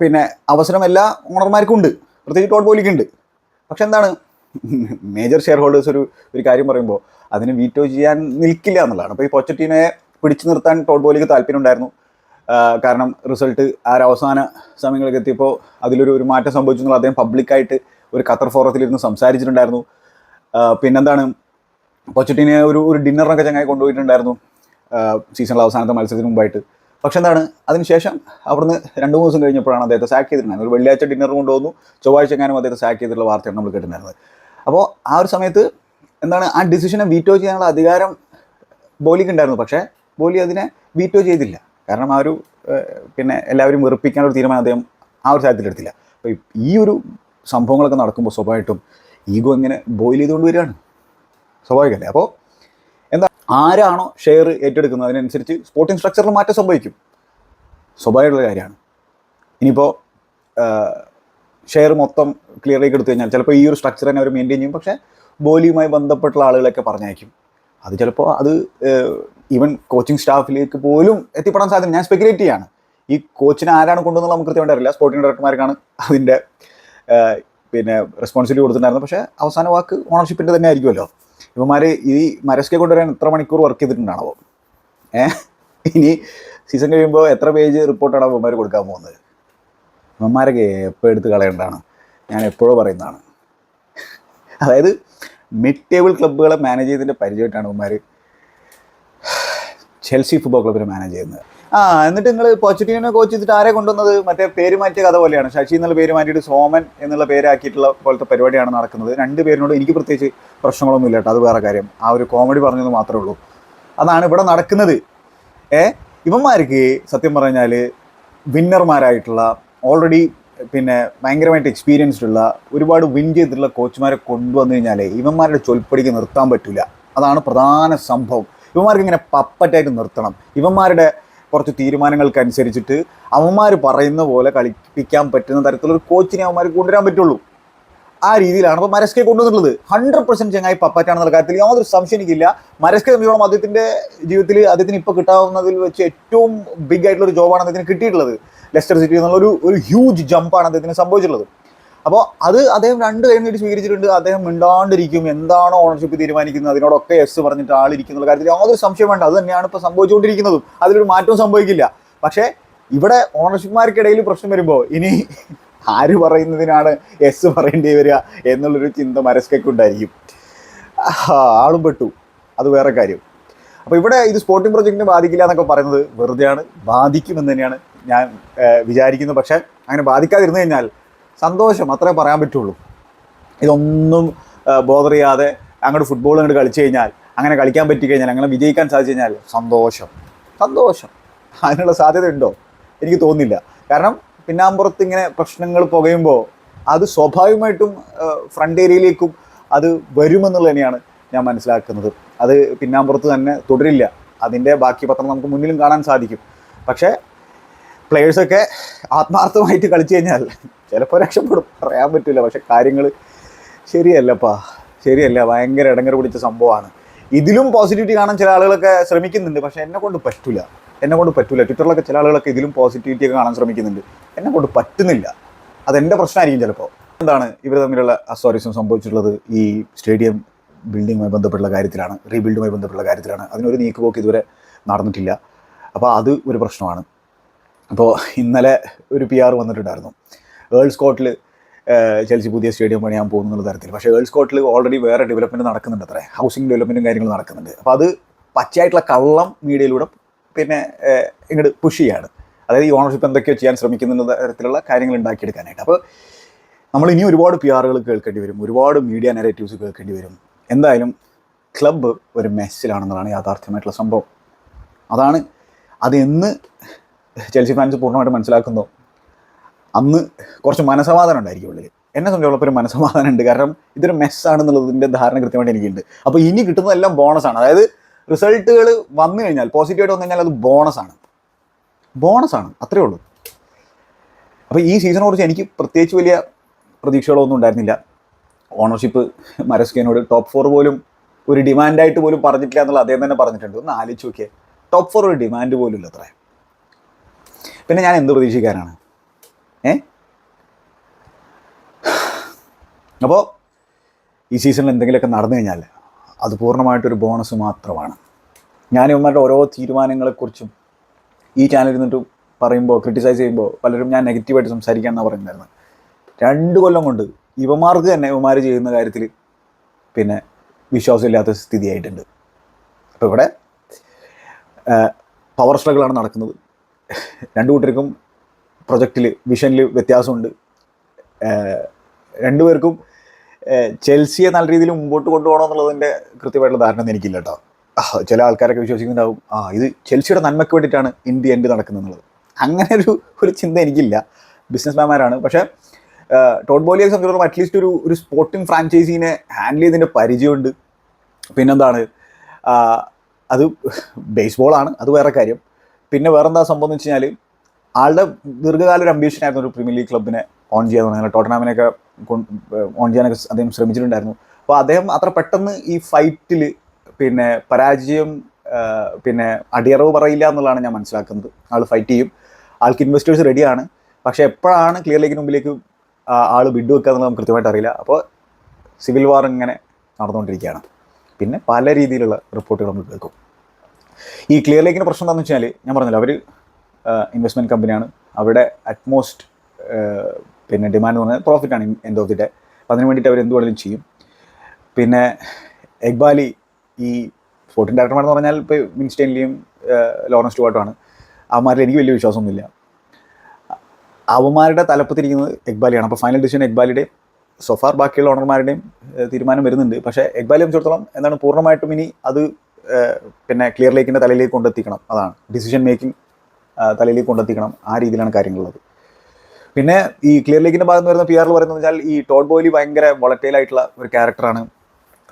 പിന്നെ അവസരം എല്ലാ ഓണർമാർക്കും ഉണ്ട്. പ്രത്യേകിച്ച് ടോട്ട് പോലിക്കുണ്ട് പക്ഷെ എന്താണ്? മേജർ ഷെയർ ഹോൾഡേഴ്സ് ഒരു ഒരു കാര്യം പറയുമ്പോൾ അതിന് വീറ്റോ ചെയ്യാൻ നിൽക്കില്ല എന്നുള്ളതാണ്. അപ്പോൾ ഈ പൊച്ചറ്റീനെ പിടിച്ചു നിർത്താൻ ടോട്ട് ബോലിക്ക് താല്പര്യമുണ്ടായിരുന്നു ഉണ്ടായിരുന്നു. കാരണം റിസൾട്ട് ആ ഒരു എത്തിയപ്പോൾ അതിലൊരു ഒരു മാറ്റം സംഭവിച്ചു എന്നുള്ള അദ്ദേഹം പബ്ലിക്കായിട്ട് ഒരു ഖത്തർ ഫോറത്തിലിരുന്ന് സംസാരിച്ചിട്ടുണ്ടായിരുന്നു. പിന്നെന്താണ്? പൊച്ചറ്റിനെ ഒരു ഒരു ഡിന്നറിനൊക്കെ ചങ്ങായി കൊണ്ടുപോയിട്ടുണ്ടായിരുന്നു. സീസണിലെ അവസാനത്തെ മത്സരത്തിന് മുമ്പായിട്ട്. പക്ഷെ എന്താണ് അതിനുശേഷം അവിടുന്ന് രണ്ട് മൂന്ന് ദിവസം കഴിഞ്ഞപ്പോഴാണ് അദ്ദേഹത്തെ സാക്ക് ചെയ്തിട്ടുണ്ടായിരുന്നത്. ഒരു വെള്ളിയാഴ്ച ഡിന്നർ കൊണ്ടുവന്നു ചൊവ്വാഴ്ച എങ്ങാനും അദ്ദേഹത്തെ സാക്ക് ചെയ്തിട്ടുള്ള വാർത്തയാണ് നമ്മൾ കേട്ടിട്ടുണ്ടായിരുന്നത്. അപ്പോൾ ആ ഒരു സമയത്ത് എന്താണ് ആ ഡിസിഷനെ വീറ്റോ ചെയ്യാനുള്ള അധികാരം ബോലിക്ക് ഉണ്ടായിരുന്നു. പക്ഷേ ബോലി അതിനെ വീറ്റോ ചെയ്തില്ല. കാരണം ആ ഒരു പിന്നെ എല്ലാവരും വെറുപ്പിക്കാൻ ഒരു തീരുമാനം അദ്ദേഹം ആ ഒരു സാഹചര്യത്തിൽ എടുത്തില്ല. അപ്പോൾ ഈ ഒരു സംഭവങ്ങളൊക്കെ നടക്കുമ്പോൾ സ്വാഭാവികമായിട്ടും ഈഗോ ഇങ്ങനെ ബോയിൽ ചെയ്തുകൊണ്ട് വരികയാണ്. സ്വാഭാവികമല്ലേ? അപ്പോൾ എന്താ ആരാണോ ഷെയർ ഏറ്റെടുക്കുന്നത് അതിനനുസരിച്ച് സ്പോർട്ടിംഗ് സ്ട്രക്ചറിൽ മാറ്റം സംഭവിക്കും. സ്വാഭാവികമുള്ള കാര്യമാണ്. ഇനിയിപ്പോൾ ഷെയർ മൊത്തം ക്ലിയർ ആയി എടുത്തു കഴിഞ്ഞാൽ ചിലപ്പോൾ ഈ ഒരു സ്ട്രക്ചർ തന്നെ അവർ മെയിന്റെയിൻ ചെയ്യും. പക്ഷേ ബോലിയുമായി ബന്ധപ്പെട്ടുള്ള ആളുകളൊക്കെ പറഞ്ഞയക്കും. അത് ചിലപ്പോൾ അത് ഈവൻ കോച്ചിങ് സ്റ്റാഫിലേക്ക് പോലും എത്തിപ്പെടാൻ സാധ്യത ഞാൻ സ്പെക്കുലേറ്റ് ചെയ്യാണ്. ഈ കോച്ചിനെ ആരാണ് കൊണ്ടുവന്നുള്ള നമുക്ക് കൃത്യമായിട്ട് അറിയില്ല. സ്പോർട്ടിംഗ് ഡയറക്ടർമാർക്കാണ് അതിന്റെ പിന്നെ റെസ്പോൺസിബിലിറ്റി കൊടുത്തിട്ടുണ്ടായിരുന്നത്. പക്ഷേ അവസാന വാക്ക് ഓണർഷിപ്പിന്റെ തന്നെ ആയിരിക്കുമല്ലോ. ഇവന്മാർ ഈ മരസ്കെ കൊണ്ടുവരാൻ എത്ര മണിക്കൂർ വർക്ക് ചെയ്തിട്ടുണ്ടാണോ? ഏഹ് ഇനി സീസൺ കഴിയുമ്പോൾ എത്ര പേജ് റിപ്പോർട്ടാണ് ഇവന്മാർ കൊടുക്കാൻ പോകുന്നത്? ഇവന്മാരൊക്കെ എപ്പോൾ എടുത്ത് കളയേണ്ടതാണ്? ഞാൻ എപ്പോഴും പറയുന്നതാണ്. അതായത് മിഡ് ടേബിൾ ക്ലബ്ബുകളെ മാനേജ് ചെയ്തതിന്റെ പരിചയമായിട്ടാണ് ഇവന്മാർ ചെൽസി ഫുട്ബോൾ ക്ലബ്ബിനെ മാനേജ് ചെയ്യുന്നത്. ആ എന്നിട്ട് നിങ്ങൾ പോച്ചറ്റീനെ കോച്ച് ചെയ്തിട്ട് ആരെ കൊണ്ടുവന്നത്? മറ്റേ പേര് മാറ്റിയ കഥ പോലെയാണ്. ശശി എന്നുള്ള പേര് മാറ്റിയിട്ട് സോമൻ എന്നുള്ള പേരാക്കിയിട്ടുള്ള പോലത്തെ പരിപാടിയാണ് നടക്കുന്നത്. രണ്ട് പേരിനോട് എനിക്ക് പ്രത്യേകിച്ച് പ്രശ്നങ്ങളൊന്നും ഇല്ല കേട്ടോ. അത് വേറെ കാര്യം. ആ ഒരു കോമഡി പറഞ്ഞത് മാത്രമേ ഉള്ളൂ. അതാണ് ഇവിടെ നടക്കുന്നത്. ഏ? ഇവന്മാർക്ക് സത്യം പറഞ്ഞാൽ വിന്നർമാരായിട്ടുള്ള ഓൾറെഡി പിന്നെ ഭയങ്കരമായിട്ട് എക്സ്പീരിയൻസ്ഡ് ഉള്ള ഒരുപാട് വിൻ ചെയ്തിട്ടുള്ള കോച്ചുമാരെ കൊണ്ടുവന്നു കഴിഞ്ഞാൽ ഇവന്മാരുടെ ചൊൽപ്പടിക്ക് നിർത്താൻ പറ്റില്ല അതാണ് പ്രധാന സംഭവം. ഇവന്മാർക്ക് ഇങ്ങനെ പപ്പറ്റായിട്ട് നിർത്തണം. ഇവന്മാരുടെ കുറച്ച് തീരുമാനങ്ങൾക്കനുസരിച്ചിട്ട് അവന്മാർ പറയുന്ന പോലെ കളിപ്പിക്കാൻ പറ്റുന്ന തരത്തിലൊരു കോച്ചിനെ അവന്മാർ കൊണ്ടുവരാൻ പറ്റുള്ളൂ. ആ രീതിയിലാണ് ഇപ്പോൾ മരസ്കെ കൊണ്ടുവന്നിട്ടുള്ളത്. ഹൺഡ്രഡ് പെർസെന്റ് ചങ്ങായി പപ്പറ്റാണെന്നുള്ള കാര്യത്തിൽ യാതൊരു സംശയം എനിക്കില്ല. മരസ്കെ സംബന്ധിച്ചോളം അദ്ദേഹത്തിന്റെ ജീവിതത്തിൽ അദ്ദേഹത്തിന് ഇപ്പോൾ കിട്ടാവുന്നതിൽ വെച്ച് ഏറ്റവും ബിഗ് ആയിട്ടുള്ള ഒരു ജോബാണ് അദ്ദേഹത്തിന് കിട്ടിയിട്ടുള്ളത്. ലെസ്റ്റർ സിറ്റി എന്നുള്ള ഒരു ഒരു ഹ്യൂജ് ജമ്പാണ് അദ്ദേഹത്തിന് സംഭവിച്ചിട്ടുള്ളത്. അപ്പോൾ അത് അദ്ദേഹം രണ്ട് കൈ നീട്ടി സ്വീകരിച്ചിട്ടുണ്ട്. അദ്ദേഹം മിണ്ടാണ്ടിരിക്കും. എന്താണ് ഓണർഷിപ്പ് തീരുമാനിക്കുന്നത്? അതിനോടൊക്കെ എസ് പറഞ്ഞിട്ട് ആളിരിക്കുന്ന കാര്യത്തിൽ യാതൊരു സംശയം വേണ്ട. അത് തന്നെയാണ് ഇപ്പോൾ സംഭവിച്ചുകൊണ്ടിരിക്കുന്നതും. അതിലൊരു മാറ്റവും സംഭവിക്കില്ല. പക്ഷേ ഇവിടെ ഓണർഷിപ്പ്മാർക്കിടയിൽ പ്രശ്നം വരുമ്പോൾ ഇനി ആര് പറയുന്നതിനാണ് എസ് പറയേണ്ടി വരിക എന്നുള്ളൊരു ചിന്ത മനസ്കൊണ്ടായിരിക്കും ആളും പെട്ടു. അത് വേറെ കാര്യം. അപ്പോൾ ഇവിടെ ഇത് സ്പോർട്ടിംഗ് പ്രൊജക്റ്റിനെ ബാധിക്കില്ല എന്നൊക്കെ പറയുന്നത് വെറുതെയാണ്. ബാധിക്കുമെന്ന് തന്നെയാണ് ഞാൻ വിചാരിക്കുന്നത്. പക്ഷേ അങ്ങനെ ബാധിക്കാതിരുന്നു കഴിഞ്ഞാൽ സന്തോഷം അത്രേ പറയാൻ പറ്റുള്ളൂ. ഇതൊന്നും ബോധർ ചെയ്യാതെ അങ്ങോട്ട് ഫുട്ബോൾ അങ്ങോട്ട് കളിച്ചു കഴിഞ്ഞാൽ അങ്ങനെ കളിക്കാൻ പറ്റി കഴിഞ്ഞാൽ അങ്ങനെ വിജയിക്കാൻ സാധിച്ചു കഴിഞ്ഞാൽ സന്തോഷം. സന്തോഷം. അതിനുള്ള സാധ്യത ഉണ്ടോ? എനിക്ക് തോന്നുന്നില്ല. കാരണം പിന്നാമ്പുറത്ത് ഇങ്ങനെ പ്രശ്നങ്ങൾ പുകയുമ്പോൾ അത് സ്വാഭാവികമായിട്ടും ഫ്രണ്ട് ഏരിയയിലേക്കും അത് വരുമെന്നുള്ളത് തന്നെയാണ് ഞാൻ മനസ്സിലാക്കുന്നത്. അത് പിന്നാമ്പുറത്ത് തന്നെ തുടരില്ല. അതിന്റെ ബാക്കി പത്രം നമുക്ക് മുന്നിലും കാണാൻ സാധിക്കും. പക്ഷേ പ്ലെയേഴ്സൊക്കെ ആത്മാർത്ഥമായിട്ട് കളിച്ചു കഴിഞ്ഞാൽ ചിലപ്പോൾ രക്ഷപ്പെടും. പറയാൻ പറ്റില്ല പക്ഷെ കാര്യങ്ങൾ ശരിയല്ലപ്പാ. ശരിയല്ല. ഭയങ്കര ഇടങ്ങർ പിടിച്ച സംഭവമാണ്. ഇതിലും പോസിറ്റിവിറ്റി കാണാൻ ചില ആളുകളൊക്കെ ശ്രമിക്കുന്നുണ്ട്. പക്ഷെ എന്നെ കൊണ്ട് പറ്റില്ല എന്നെ കൊണ്ട് പറ്റില്ല ട്വിറ്ററിലൊക്കെ ചില ആളുകളൊക്കെ ഇതിലും പോസിറ്റിവിറ്റി ഒക്കെ കാണാൻ ശ്രമിക്കുന്നുണ്ട്. എന്നെ കൊണ്ട് പറ്റുന്നില്ല. അതെന്റെ പ്രശ്നമായിരിക്കും ചിലപ്പോൾ എന്താണ് ഇവർ തമ്മിലുള്ള അസ്വാരസ്യം സംഭവിച്ചിട്ടുള്ളത്? ഈ സ്റ്റേഡിയം ബിൽഡിങ്ങുമായി ബന്ധപ്പെട്ടുള്ള കാര്യത്തിലാണ്. റീബിൽഡുമായി ബന്ധപ്പെട്ടുള്ള കാര്യത്തിലാണ്. അതിനൊരു നീക്കുപോക്ക് ഇതുവരെ നടന്നിട്ടില്ല. അപ്പോൾ അത് ഒരു പ്രശ്നമാണ്. അപ്പോൾ ഇന്നലെ ഒരു പി ആർ വന്നിട്ടുണ്ടായിരുന്നു. ഏൾസ് കോട്ടിൽ ചെൽസി പുതിയ സ്റ്റേഡിയം പണിയാൻ പോകുന്ന തരത്തിൽ. പക്ഷേ ഏൾസ് കോട്ടിൽ ഓൾറെഡി വേറെ ഡെവലപ്മെന്റ് നടക്കുന്നുണ്ട് അത്രേ. ഹൗസിംഗ് ഡെവലപ്മെന്റും കാര്യങ്ങളും നടക്കുന്നുണ്ട്. അപ്പോൾ അത് പച്ചയായിട്ടുള്ള കള്ളം മീഡിയയിലൂടെ പിന്നെ ഇങ്ങോട്ട് പുഷ് ചെയ്യാണ്. അതായത് ഈ ഓണർഷിപ്പ് എന്തൊക്കെയോ ചെയ്യാൻ ശ്രമിക്കുന്ന തരത്തിലുള്ള കാര്യങ്ങൾ ഉണ്ടാക്കിയെടുക്കാനായിട്ട്. അപ്പോൾ നമ്മൾ ഇനി ഒരുപാട് പി ആറുകൾ കേൾക്കേണ്ടി വരും. ഒരുപാട് മീഡിയ നെറേറ്റീവ്സ് കേൾക്കേണ്ടി വരും. എന്തായാലും ക്ലബ്ബ് ഒരു മെസ്സിലാണെന്നതാണ് യാഥാർത്ഥ്യമായിട്ടുള്ള സംഭവം. അതാണ് അതെന്ന് ചെൽസി ഫാൻസ് പൂർണമായിട്ട് മനസ്സിലാക്കുന്നു അന്ന് കുറച്ച് മനസമാധാനം ഉണ്ടായിരിക്കും ഉള്ളിൽ എന്നെ സംബന്ധിച്ചുള്ള ഒരു മനസമാധാനം ഉണ്ട്. കാരണം ഇതൊരു മെസ്സാണെന്നുള്ളതിന്റെ ധാരണ കൃത്യമായിട്ട് എനിക്കുണ്ട്. അപ്പോൾ ഇനി കിട്ടുന്നതെല്ലാം ബോണസാണ് അതായത് റിസൾട്ടുകൾ വന്നു കഴിഞ്ഞാൽ പോസിറ്റീവായിട്ട് വന്നു കഴിഞ്ഞാൽ അത് ബോണസാണ് ബോണസാണ് അത്രേ ഉള്ളൂ. അപ്പോൾ ഈ സീസണെ കുറിച്ച് എനിക്ക് പ്രത്യേകിച്ച് വലിയ പ്രതീക്ഷകളൊന്നും ഉണ്ടായിരുന്നില്ല. ഓണർഷിപ്പ് മരസ്കേനോട് ടോപ്പ് ഫോർ പോലും ഒരു ഡിമാൻഡായിട്ട് പോലും പറഞ്ഞിട്ടില്ല എന്നുള്ള അദ്ദേഹം തന്നെ പറഞ്ഞിട്ടുണ്ട്. ഒന്ന് ആലോചിച്ച് നോക്കിയേ. ടോപ്പ് ഫോർ ഒരു ഡിമാൻഡ് പോലും ഇല്ല അത്ര. പിന്നെ ഞാൻ എന്ത് പ്രതീക്ഷിക്കാനാണ്? ഏ? അപ്പോൾ ഈ സീസണിൽ എന്തെങ്കിലുമൊക്കെ നടന്നു കഴിഞ്ഞാൽ അത് പൂർണമായിട്ടൊരു ബോണസ് മാത്രമാണ്. ഞാൻ ഇവന്മാരുടെ ഓരോ തീരുമാനങ്ങളെക്കുറിച്ചും ഈ ചാനലിൽ നിന്നിട്ട് പറയുമ്പോൾ ക്രിറ്റിസൈസ് ചെയ്യുമ്പോൾ പലരും ഞാൻ നെഗറ്റീവായിട്ട് സംസാരിക്കാമെന്നാണ് പറയുന്നുണ്ടായിരുന്നത് രണ്ട് കൊല്ലം കൊണ്ട് ഇവന്മാർക്ക് തന്നെ ഇവന്മാർ ചെയ്യുന്ന കാര്യത്തിൽ പിന്നെ വിശ്വാസമില്ലാത്ത സ്ഥിതിയായിട്ടുണ്ട്. അപ്പോൾ ഇവിടെ പവർ സ്ട്രഗിളാണ് നടക്കുന്നത്. രണ്ടു കൂട്ടർക്കും പ്രൊജക്റ്റിൽ വിഷനിൽ വ്യത്യാസമുണ്ട്. രണ്ടുപേർക്കും ചെൽസിയെ നല്ല രീതിയിൽ മുമ്പോട്ട് കൊണ്ടുപോകണം എന്നുള്ളതിന്റെ കൃത്യമായിട്ടുള്ള ധാരണ എനിക്കില്ല കേട്ടോ ചില ആൾക്കാരൊക്കെ വിശ്വസിക്കുന്നുണ്ടാവും ആ ഇത് ചെൽസിയുടെ നന്മയ്ക്ക് വേണ്ടിയിട്ടാണ് ഇന്ത്യ എൻഡ് നടക്കുന്നത് എന്നുള്ളത്. അങ്ങനെ ഒരു ഒരു ചിന്ത എനിക്കില്ല. ബിസിനസ് മാൻമാരാണ്. പക്ഷേ ടോട്ട് ബോലിയെ സംബന്ധിച്ചിടത്തോളം അറ്റ്ലീസ്റ്റ് ഒരു ഒരു സ്പോർട്ടിംഗ് ഫ്രാഞ്ചൈസീനെ ഹാൻഡിൽ ചെയ്തതിന്റെ പരിചയമുണ്ട്. പിന്നെന്താണ് അത് ബേസ്ബോളാണ് അത് വേറെ കാര്യം. പിന്നെ വേറെന്താ സംഭവം എന്ന് വെച്ച് കഴിഞ്ഞാൽ ആളുടെ ദീർഘകാല ഒരു അംബീഷൻ ആയിരുന്നു ഒരു പ്രീമിയർ ലീഗ് ക്ലബിനെ ഓൺ ചെയ്യാൻ പറഞ്ഞാൽ ടോട്ടനാമിനെയൊക്കെ ഓൺ ചെയ്യാനൊക്കെ അദ്ദേഹം ശ്രമിച്ചിട്ടുണ്ടായിരുന്നു. അപ്പോൾ അദ്ദേഹം അത്ര പെട്ടെന്ന് ഈ ഫൈറ്റിൽ പിന്നെ പരാജയം പിന്നെ അടിയറവ് പറയില്ല എന്നുള്ളതാണ് ഞാൻ മനസ്സിലാക്കുന്നത്. ആൾ ഫൈറ്റ് ചെയ്യും. ആൾക്ക് ഇൻവെസ്റ്റേഴ്സ് റെഡിയാണ് പക്ഷേ എപ്പോഴാണ് ക്ലിയർ ലീഗിന് മുമ്പിലേക്ക് ആൾ ബിഡ് വെക്കുക എന്നുള്ളത് നമുക്ക് കൃത്യമായിട്ട് അറിയില്ല. അപ്പോൾ സിവിൽ വാർ ഇങ്ങനെ നടന്നുകൊണ്ടിരിക്കുകയാണ്. പിന്നെ പല രീതിയിലുള്ള റിപ്പോർട്ടുകൾ നമ്മൾ കേൾക്കും. ഈ ക്ലിയർ ലേക്കിന്റെ പ്രശ്നം എന്താണെന്ന് വെച്ചാൽ ഞാൻ പറഞ്ഞല്ലോ അവർ ഇൻവെസ്റ്റ്മെന്റ് കമ്പനിയാണ് അവിടെ അറ്റ്മോസ്റ്റ് പിന്നെ ഡിമാൻഡ് എന്ന് പറഞ്ഞാൽ പ്രോഫിറ്റാണ് എൻഡ് ഓഫ് ദി ഡേ അപ്പോൾ അതിന് വേണ്ടിയിട്ട് അവർ എന്ത് വേണമെങ്കിലും ചെയ്യും. പിന്നെ എഗ്ബാലി ഈ ഫോർട്ടിൻ ഡയറക്ടർമാരെന്ന് പറഞ്ഞാൽ ഇപ്പോൾ മിൻസ്റ്റൈൻലിയും ലോറൻസ് സ്റ്റുവാർട്ടുമാണ് അവന്മാരിൽ എനിക്ക് വലിയ വിശ്വാസമൊന്നുമില്ല. അവന്മാരുടെ തലപ്പത്തിരിക്കുന്നത് എഗ്ബാലിയാണ് അപ്പോൾ ഫൈനൽ ഡിസിഷൻ എക്ബാലിയുടെ സൊഫാർ ബാക്കിയുള്ള ഓണർമാരുടെയും തീരുമാനം വരുന്നുണ്ട്. പക്ഷേ എക്ബാലിയെ സംബന്ധിച്ചിടത്തോളം എന്താണ് പൂർണമായിട്ടും ഇനി അത് പിന്നെ ക്ലിയർ ലേക്കിന്റെ തലയിലേക്ക് കൊണ്ടെത്തിക്കണം അതാണ് ഡിസിഷൻ മേക്കിംഗ് തലയിലേക്ക് കൊണ്ടെത്തിക്കണം. ആ രീതിയിലാണ് കാര്യങ്ങളുള്ളത്. പിന്നെ ഈ ക്ലിയർ ലീഗിന്റെ ഭാഗത്ത് നിന്ന് വരുന്ന പി ആറിൽ പറയുന്നത് വെച്ചാൽ ഈ ടോഡ് ബോയിലി ഭയങ്കര വളറ്റേലായിട്ടുള്ള ഒരു ക്യാരക്ടറാണ്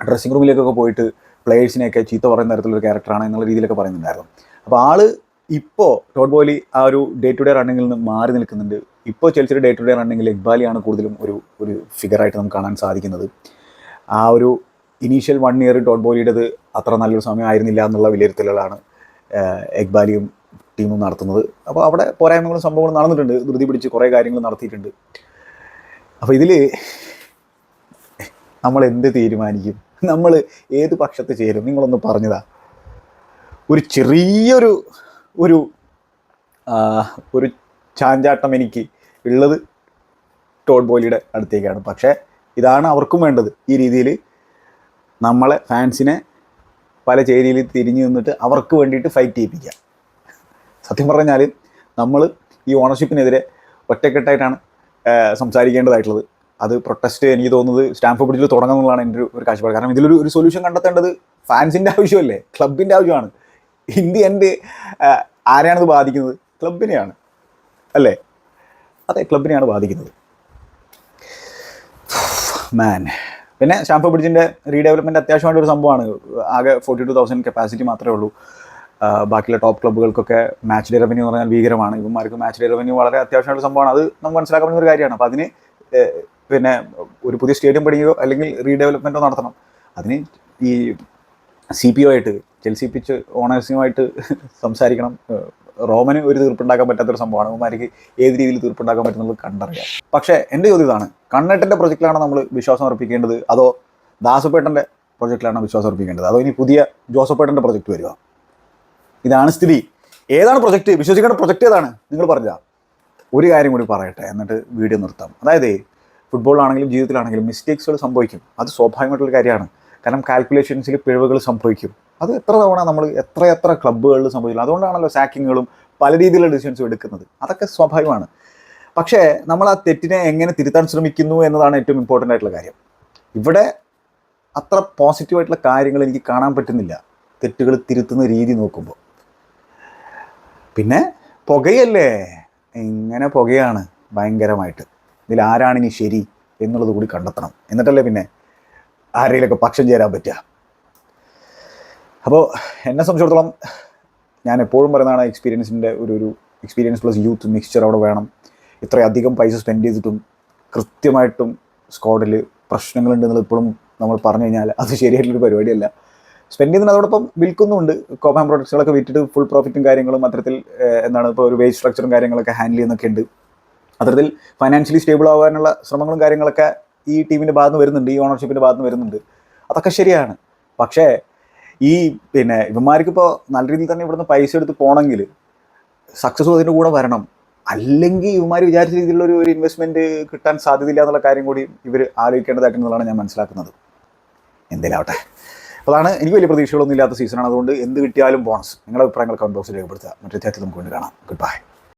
ഡ്രസ്സിംഗ് റൂമിലേക്കൊക്കെ പോയിട്ട് പ്ലേയേഴ്സിനെയൊക്കെ ചീത്ത പറയുന്ന തരത്തിലൊരു ക്യാരക്ടറാണ് എന്നുള്ള രീതിയിലൊക്കെ പറയുന്നുണ്ടായിരുന്നു. അപ്പോൾ ആൾ ഇപ്പോൾ ടോഡ് ബോലി ആ ഒരു ഡേ ടു ഡേ റണ്ണിങ്ങിൽ നിന്ന് മാറി നിൽക്കുന്നുണ്ട്. ഇപ്പോൾ ചെൽസിയുടെ ഡേ ടു ഡേ റണ്ണിങ്ങിൽ ഇക്ബാലിയാണ് കൂടുതലും ഒരു ഒരു ഫിഗറായിട്ട് നമുക്ക് കാണാൻ സാധിക്കുന്നത്. ആ ഒരു ഇനീഷ്യൽ വൺ ഇയർ ടോഡ് ബോലിയുടേത് അത്ര നല്ലൊരു സമയമായിരുന്നില്ല എന്നുള്ള വിലയിരുത്തലുകളാണ് എക്ബാലിയും ടീമും നടത്തുന്നത്. അപ്പോൾ അവിടെ പോരായ്മകളും സംഭവങ്ങളും നടന്നിട്ടുണ്ട്. ധൃതി പിടിച്ച് കുറേ കാര്യങ്ങൾ നടത്തിയിട്ടുണ്ട്. അപ്പോൾ ഇതിൽ നമ്മൾ എന്ത് തീരുമാനിക്കും? നമ്മൾ ഏത് പക്ഷത്ത് ചേരും? നിങ്ങളൊന്ന് പറഞ്ഞതാ. ഒരു ചെറിയൊരു ഒരു ഒരു ചാഞ്ചാട്ടം എനിക്ക് ഉള്ളത് ടോഡ് ബോലിയുടെ അടുത്തേക്കാണ്. പക്ഷേ ഇതാണ് അവർക്കും വേണ്ടത്. ഈ രീതിയിൽ നമ്മളെ ഫാൻസിനെ പല ചേരിയിൽ തിരിഞ്ഞു നിന്നിട്ട് അവർക്ക് വേണ്ടിയിട്ട് ഫൈറ്റ് ചെയ്യിപ്പിക്കുക. സത്യം പറഞ്ഞാൽ നമ്മൾ ഈ ഓണർഷിപ്പിനെതിരെ ഒറ്റക്കെട്ടായിട്ടാണ് സംസാരിക്കേണ്ടതായിട്ടുള്ളത്. അത് പ്രൊട്ടസ്റ്റ് എനിക്ക് തോന്നുന്നത് സ്റ്റാമ്പ് ബ്രിഡ്ജിൽ തുടങ്ങുന്നതാണ് എന്റെ ഒരു കാഴ്ചപ്പാട്. കാരണം ഇതിലൊരു ഒരു സൊല്യൂഷൻ കണ്ടെത്തേണ്ടത് ഫാൻസിന്റെ ആവശ്യമല്ലേ? ക്ലബിന്റെ ആവശ്യമാണ്. ഇന്ത്യ എന്റെ ആരെയാണത് ബാധിക്കുന്നത്? ക്ലബിനെയാണ്. അല്ലേ? അതെ ക്ലബിനെയാണ് ബാധിക്കുന്നത്. മാൻ പിന്നെ സ്റ്റാമ്പ് ബ്രിഡ്ജിന്റെ റീഡെവലപ്മെന്റ് അത്യാവശ്യമായിട്ടൊരു സംഭവമാണ്. ആകെ ഫോർട്ടി ടു തൗസൻഡ് കപ്പാസിറ്റി മാത്രമേ ഉള്ളൂ. ബാക്കിയുള്ള ടോപ്പ് ക്ലബ്ബുകൾക്കൊക്കെ മാച്ച് ഡേ റവന്യൂ എന്ന് പറഞ്ഞാൽ ഭീകരമാണ്. ഇവന്മാർക്ക് മാച്ച് ഡേ റവന്യൂ വളരെ അത്യാവശ്യമായിട്ട് സംഭവമാണ്. അത് നമുക്ക് മനസ്സിലാക്കാവുന്ന ഒരു കാര്യമാണ്. അപ്പോൾ അതിന് പിന്നെ ഒരു പുതിയ സ്റ്റേഡിയം പണിയോ അല്ലെങ്കിൽ റീഡെവലപ്മെന്റോ നടത്തണം. അതിന് ഈ സി പി ഒ ആയിട്ട് ചെൽസി പിച്ച് ഓണേഴ്സുമായിട്ട് സംസാരിക്കണം. റോമന് ഒരു തീർപ്പുണ്ടാക്കാൻ പറ്റാത്തൊരു സംഭവമാണ്. അവന്മാർക്ക് ഏത് രീതിയിൽ തീർപ്പുണ്ടാക്കാൻ പറ്റുന്നത് കണ്ടറിയാം പക്ഷേ എന്റെ ചോദ്യം ഇതാണ്. കണ്ണേട്ടന്റെ പ്രൊജക്റ്റിലാണ് നമ്മൾ വിശ്വാസം അർപ്പിക്കേണ്ടത്? അതോ ദാസപ്പേട്ടന്റെ പ്രൊജക്റ്റിലാണ് വിശ്വാസം അർപ്പിക്കേണ്ടത്? അതോ ഇനി പുതിയ ജോസഫേട്ടന്റെ പ്രൊജക്റ്റ് വരിക ഇതാണ് സ്ഥിതി. ഏതാണ് പ്രൊജക്റ്റ് വിശ്വസിക്കേണ്ട പ്രൊജക്റ്റ് ഏതാണ്? നിങ്ങൾ പറഞ്ഞ ഒരു കാര്യം കൂടി പറയട്ടെ. എന്നിട്ട് വീഡിയോ നിർത്താം. അതായത് ഫുട്ബോളാണെങ്കിലും ജീവിതത്തിലാണെങ്കിലും മിസ്റ്റേക്സുകൾ സംഭവിക്കും. അത് സ്വാഭാവികമായിട്ടുള്ള കാര്യമാണ്. കാരണം കാൽക്കുലേഷൻസിൽ പിഴവുകൾ സംഭവിക്കും. അത് എത്ര തവണ നമ്മൾ എത്ര എത്ര ക്ലബ്ബുകളിൽ സംഭവിക്കുന്നു അതുകൊണ്ടാണല്ലോ സാക്കിങ്ങുകളും പല രീതിയിലുള്ള ഡിസിഷൻസും എടുക്കുന്നത്. അതൊക്കെ സ്വാഭാവികമാണ്. പക്ഷേ നമ്മൾ ആ തെറ്റിനെ എങ്ങനെ തിരുത്താൻ ശ്രമിക്കുന്നു എന്നതാണ് ഏറ്റവും ഇമ്പോർട്ടന്റ് ആയിട്ടുള്ള കാര്യം. ഇവിടെ അത്ര പോസിറ്റീവായിട്ടുള്ള കാര്യങ്ങൾ എനിക്ക് കാണാൻ പറ്റുന്നില്ല. തെറ്റുകൾ തിരുത്തുന്ന രീതി നോക്കുമ്പോൾ. പിന്നെ പുകയല്ലേ? ഇങ്ങനെ പുകയാണ് ഭയങ്കരമായിട്ട്. ഇതിൽ ആരാണ് ഇനി ശരി എന്നുള്ളത് കൂടി കണ്ടെത്തണം. എന്നിട്ടല്ലേ പിന്നെ ആരെങ്കിലൊക്കെ പക്ഷം ചേരാൻ പറ്റുക? അപ്പോൾ എന്നെ സംബന്ധിച്ചിടത്തോളം ഞാൻ എപ്പോഴും പറയുന്നതാണ് എക്സ്പീരിയൻസിന്റെ ഒരു ഒരു എക്സ്പീരിയൻസ് പ്ലസ് യൂത്ത് മിക്സ്ചർ അവിടെ വേണം. ഇത്രയധികം പൈസ സ്പെൻഡ് ചെയ്തിട്ടും കൃത്യമായിട്ടും സ്ക്വാഡിൽ പ്രശ്നങ്ങളുണ്ടെന്നുള്ളത് ഇപ്പോഴും നമ്മൾ പറഞ്ഞു കഴിഞ്ഞാൽ അത് ശരിയായിട്ടുള്ളൊരു പരിപാടിയല്ല. സ്പെൻഡ് ചെയ്യുന്നത് അതോടൊപ്പം വിൽക്കുന്നുണ്ട് കോമാൻ പ്രൊഡക്ട്സുകളൊക്കെ വിറ്റിട്ട് ഫുൾ പ്രോഫിറ്റും കാര്യങ്ങളും അത്തരത്തിൽ എന്താണ് ഇപ്പോൾ ഒരു വേജ് സ്ട്രക്ചറും കാര്യങ്ങളൊക്കെ ഹാൻഡിൽ ചെയ്യുന്നൊക്കെ ഉണ്ട്. അത്തരത്തിൽ ഫൈനാൻഷ്യലി സ്റ്റേബിൾ ആവാനുള്ള ശ്രമങ്ങളും കാര്യങ്ങളൊക്കെ ഈ ടീമിന്റെ ഭാഗത്ത് വരുന്നുണ്ട് ഈ ഓണർഷിപ്പിന്റെ ഭാഗത്ത് വരുന്നുണ്ട്. അതൊക്കെ ശരിയാണ്. പക്ഷേ ഈ പിന്നെ ഇവന്മാർക്കിപ്പോൾ നല്ല രീതിയിൽ തന്നെ ഇവിടുന്ന് പൈസ എടുത്ത് പോകണമെങ്കിൽ സക്സസ് അതിന്റെ കൂടെ വരണം. അല്ലെങ്കിൽ ഇവന്മാർ വിചാരിച്ച രീതിയിലുള്ള ഒരു ഇൻവെസ്റ്റ്മെന്റ് കിട്ടാൻ സാധ്യതയില്ല എന്നുള്ള കാര്യം കൂടി ഇവർ ആലോചിക്കേണ്ടതായിട്ടുള്ളതാണ് ഞാൻ മനസ്സിലാക്കുന്നത്. അപ്പോൾ അതാണ് എനിക്ക് വലിയ പ്രതീക്ഷകളൊന്നും ഇല്ലാത്ത സീസണാണ് അതുകൊണ്ട് എന്ത് കിട്ടിയാലും ബോണസ് നിങ്ങളുടെ അഭിപ്രായങ്ങൾ കമന്റ് ബോക്സിൽ രേഖപ്പെടുത്തുക. മറ്റേ ചേർത്ത് നമുക്ക് വേണ്ടി കാണാം. Good bye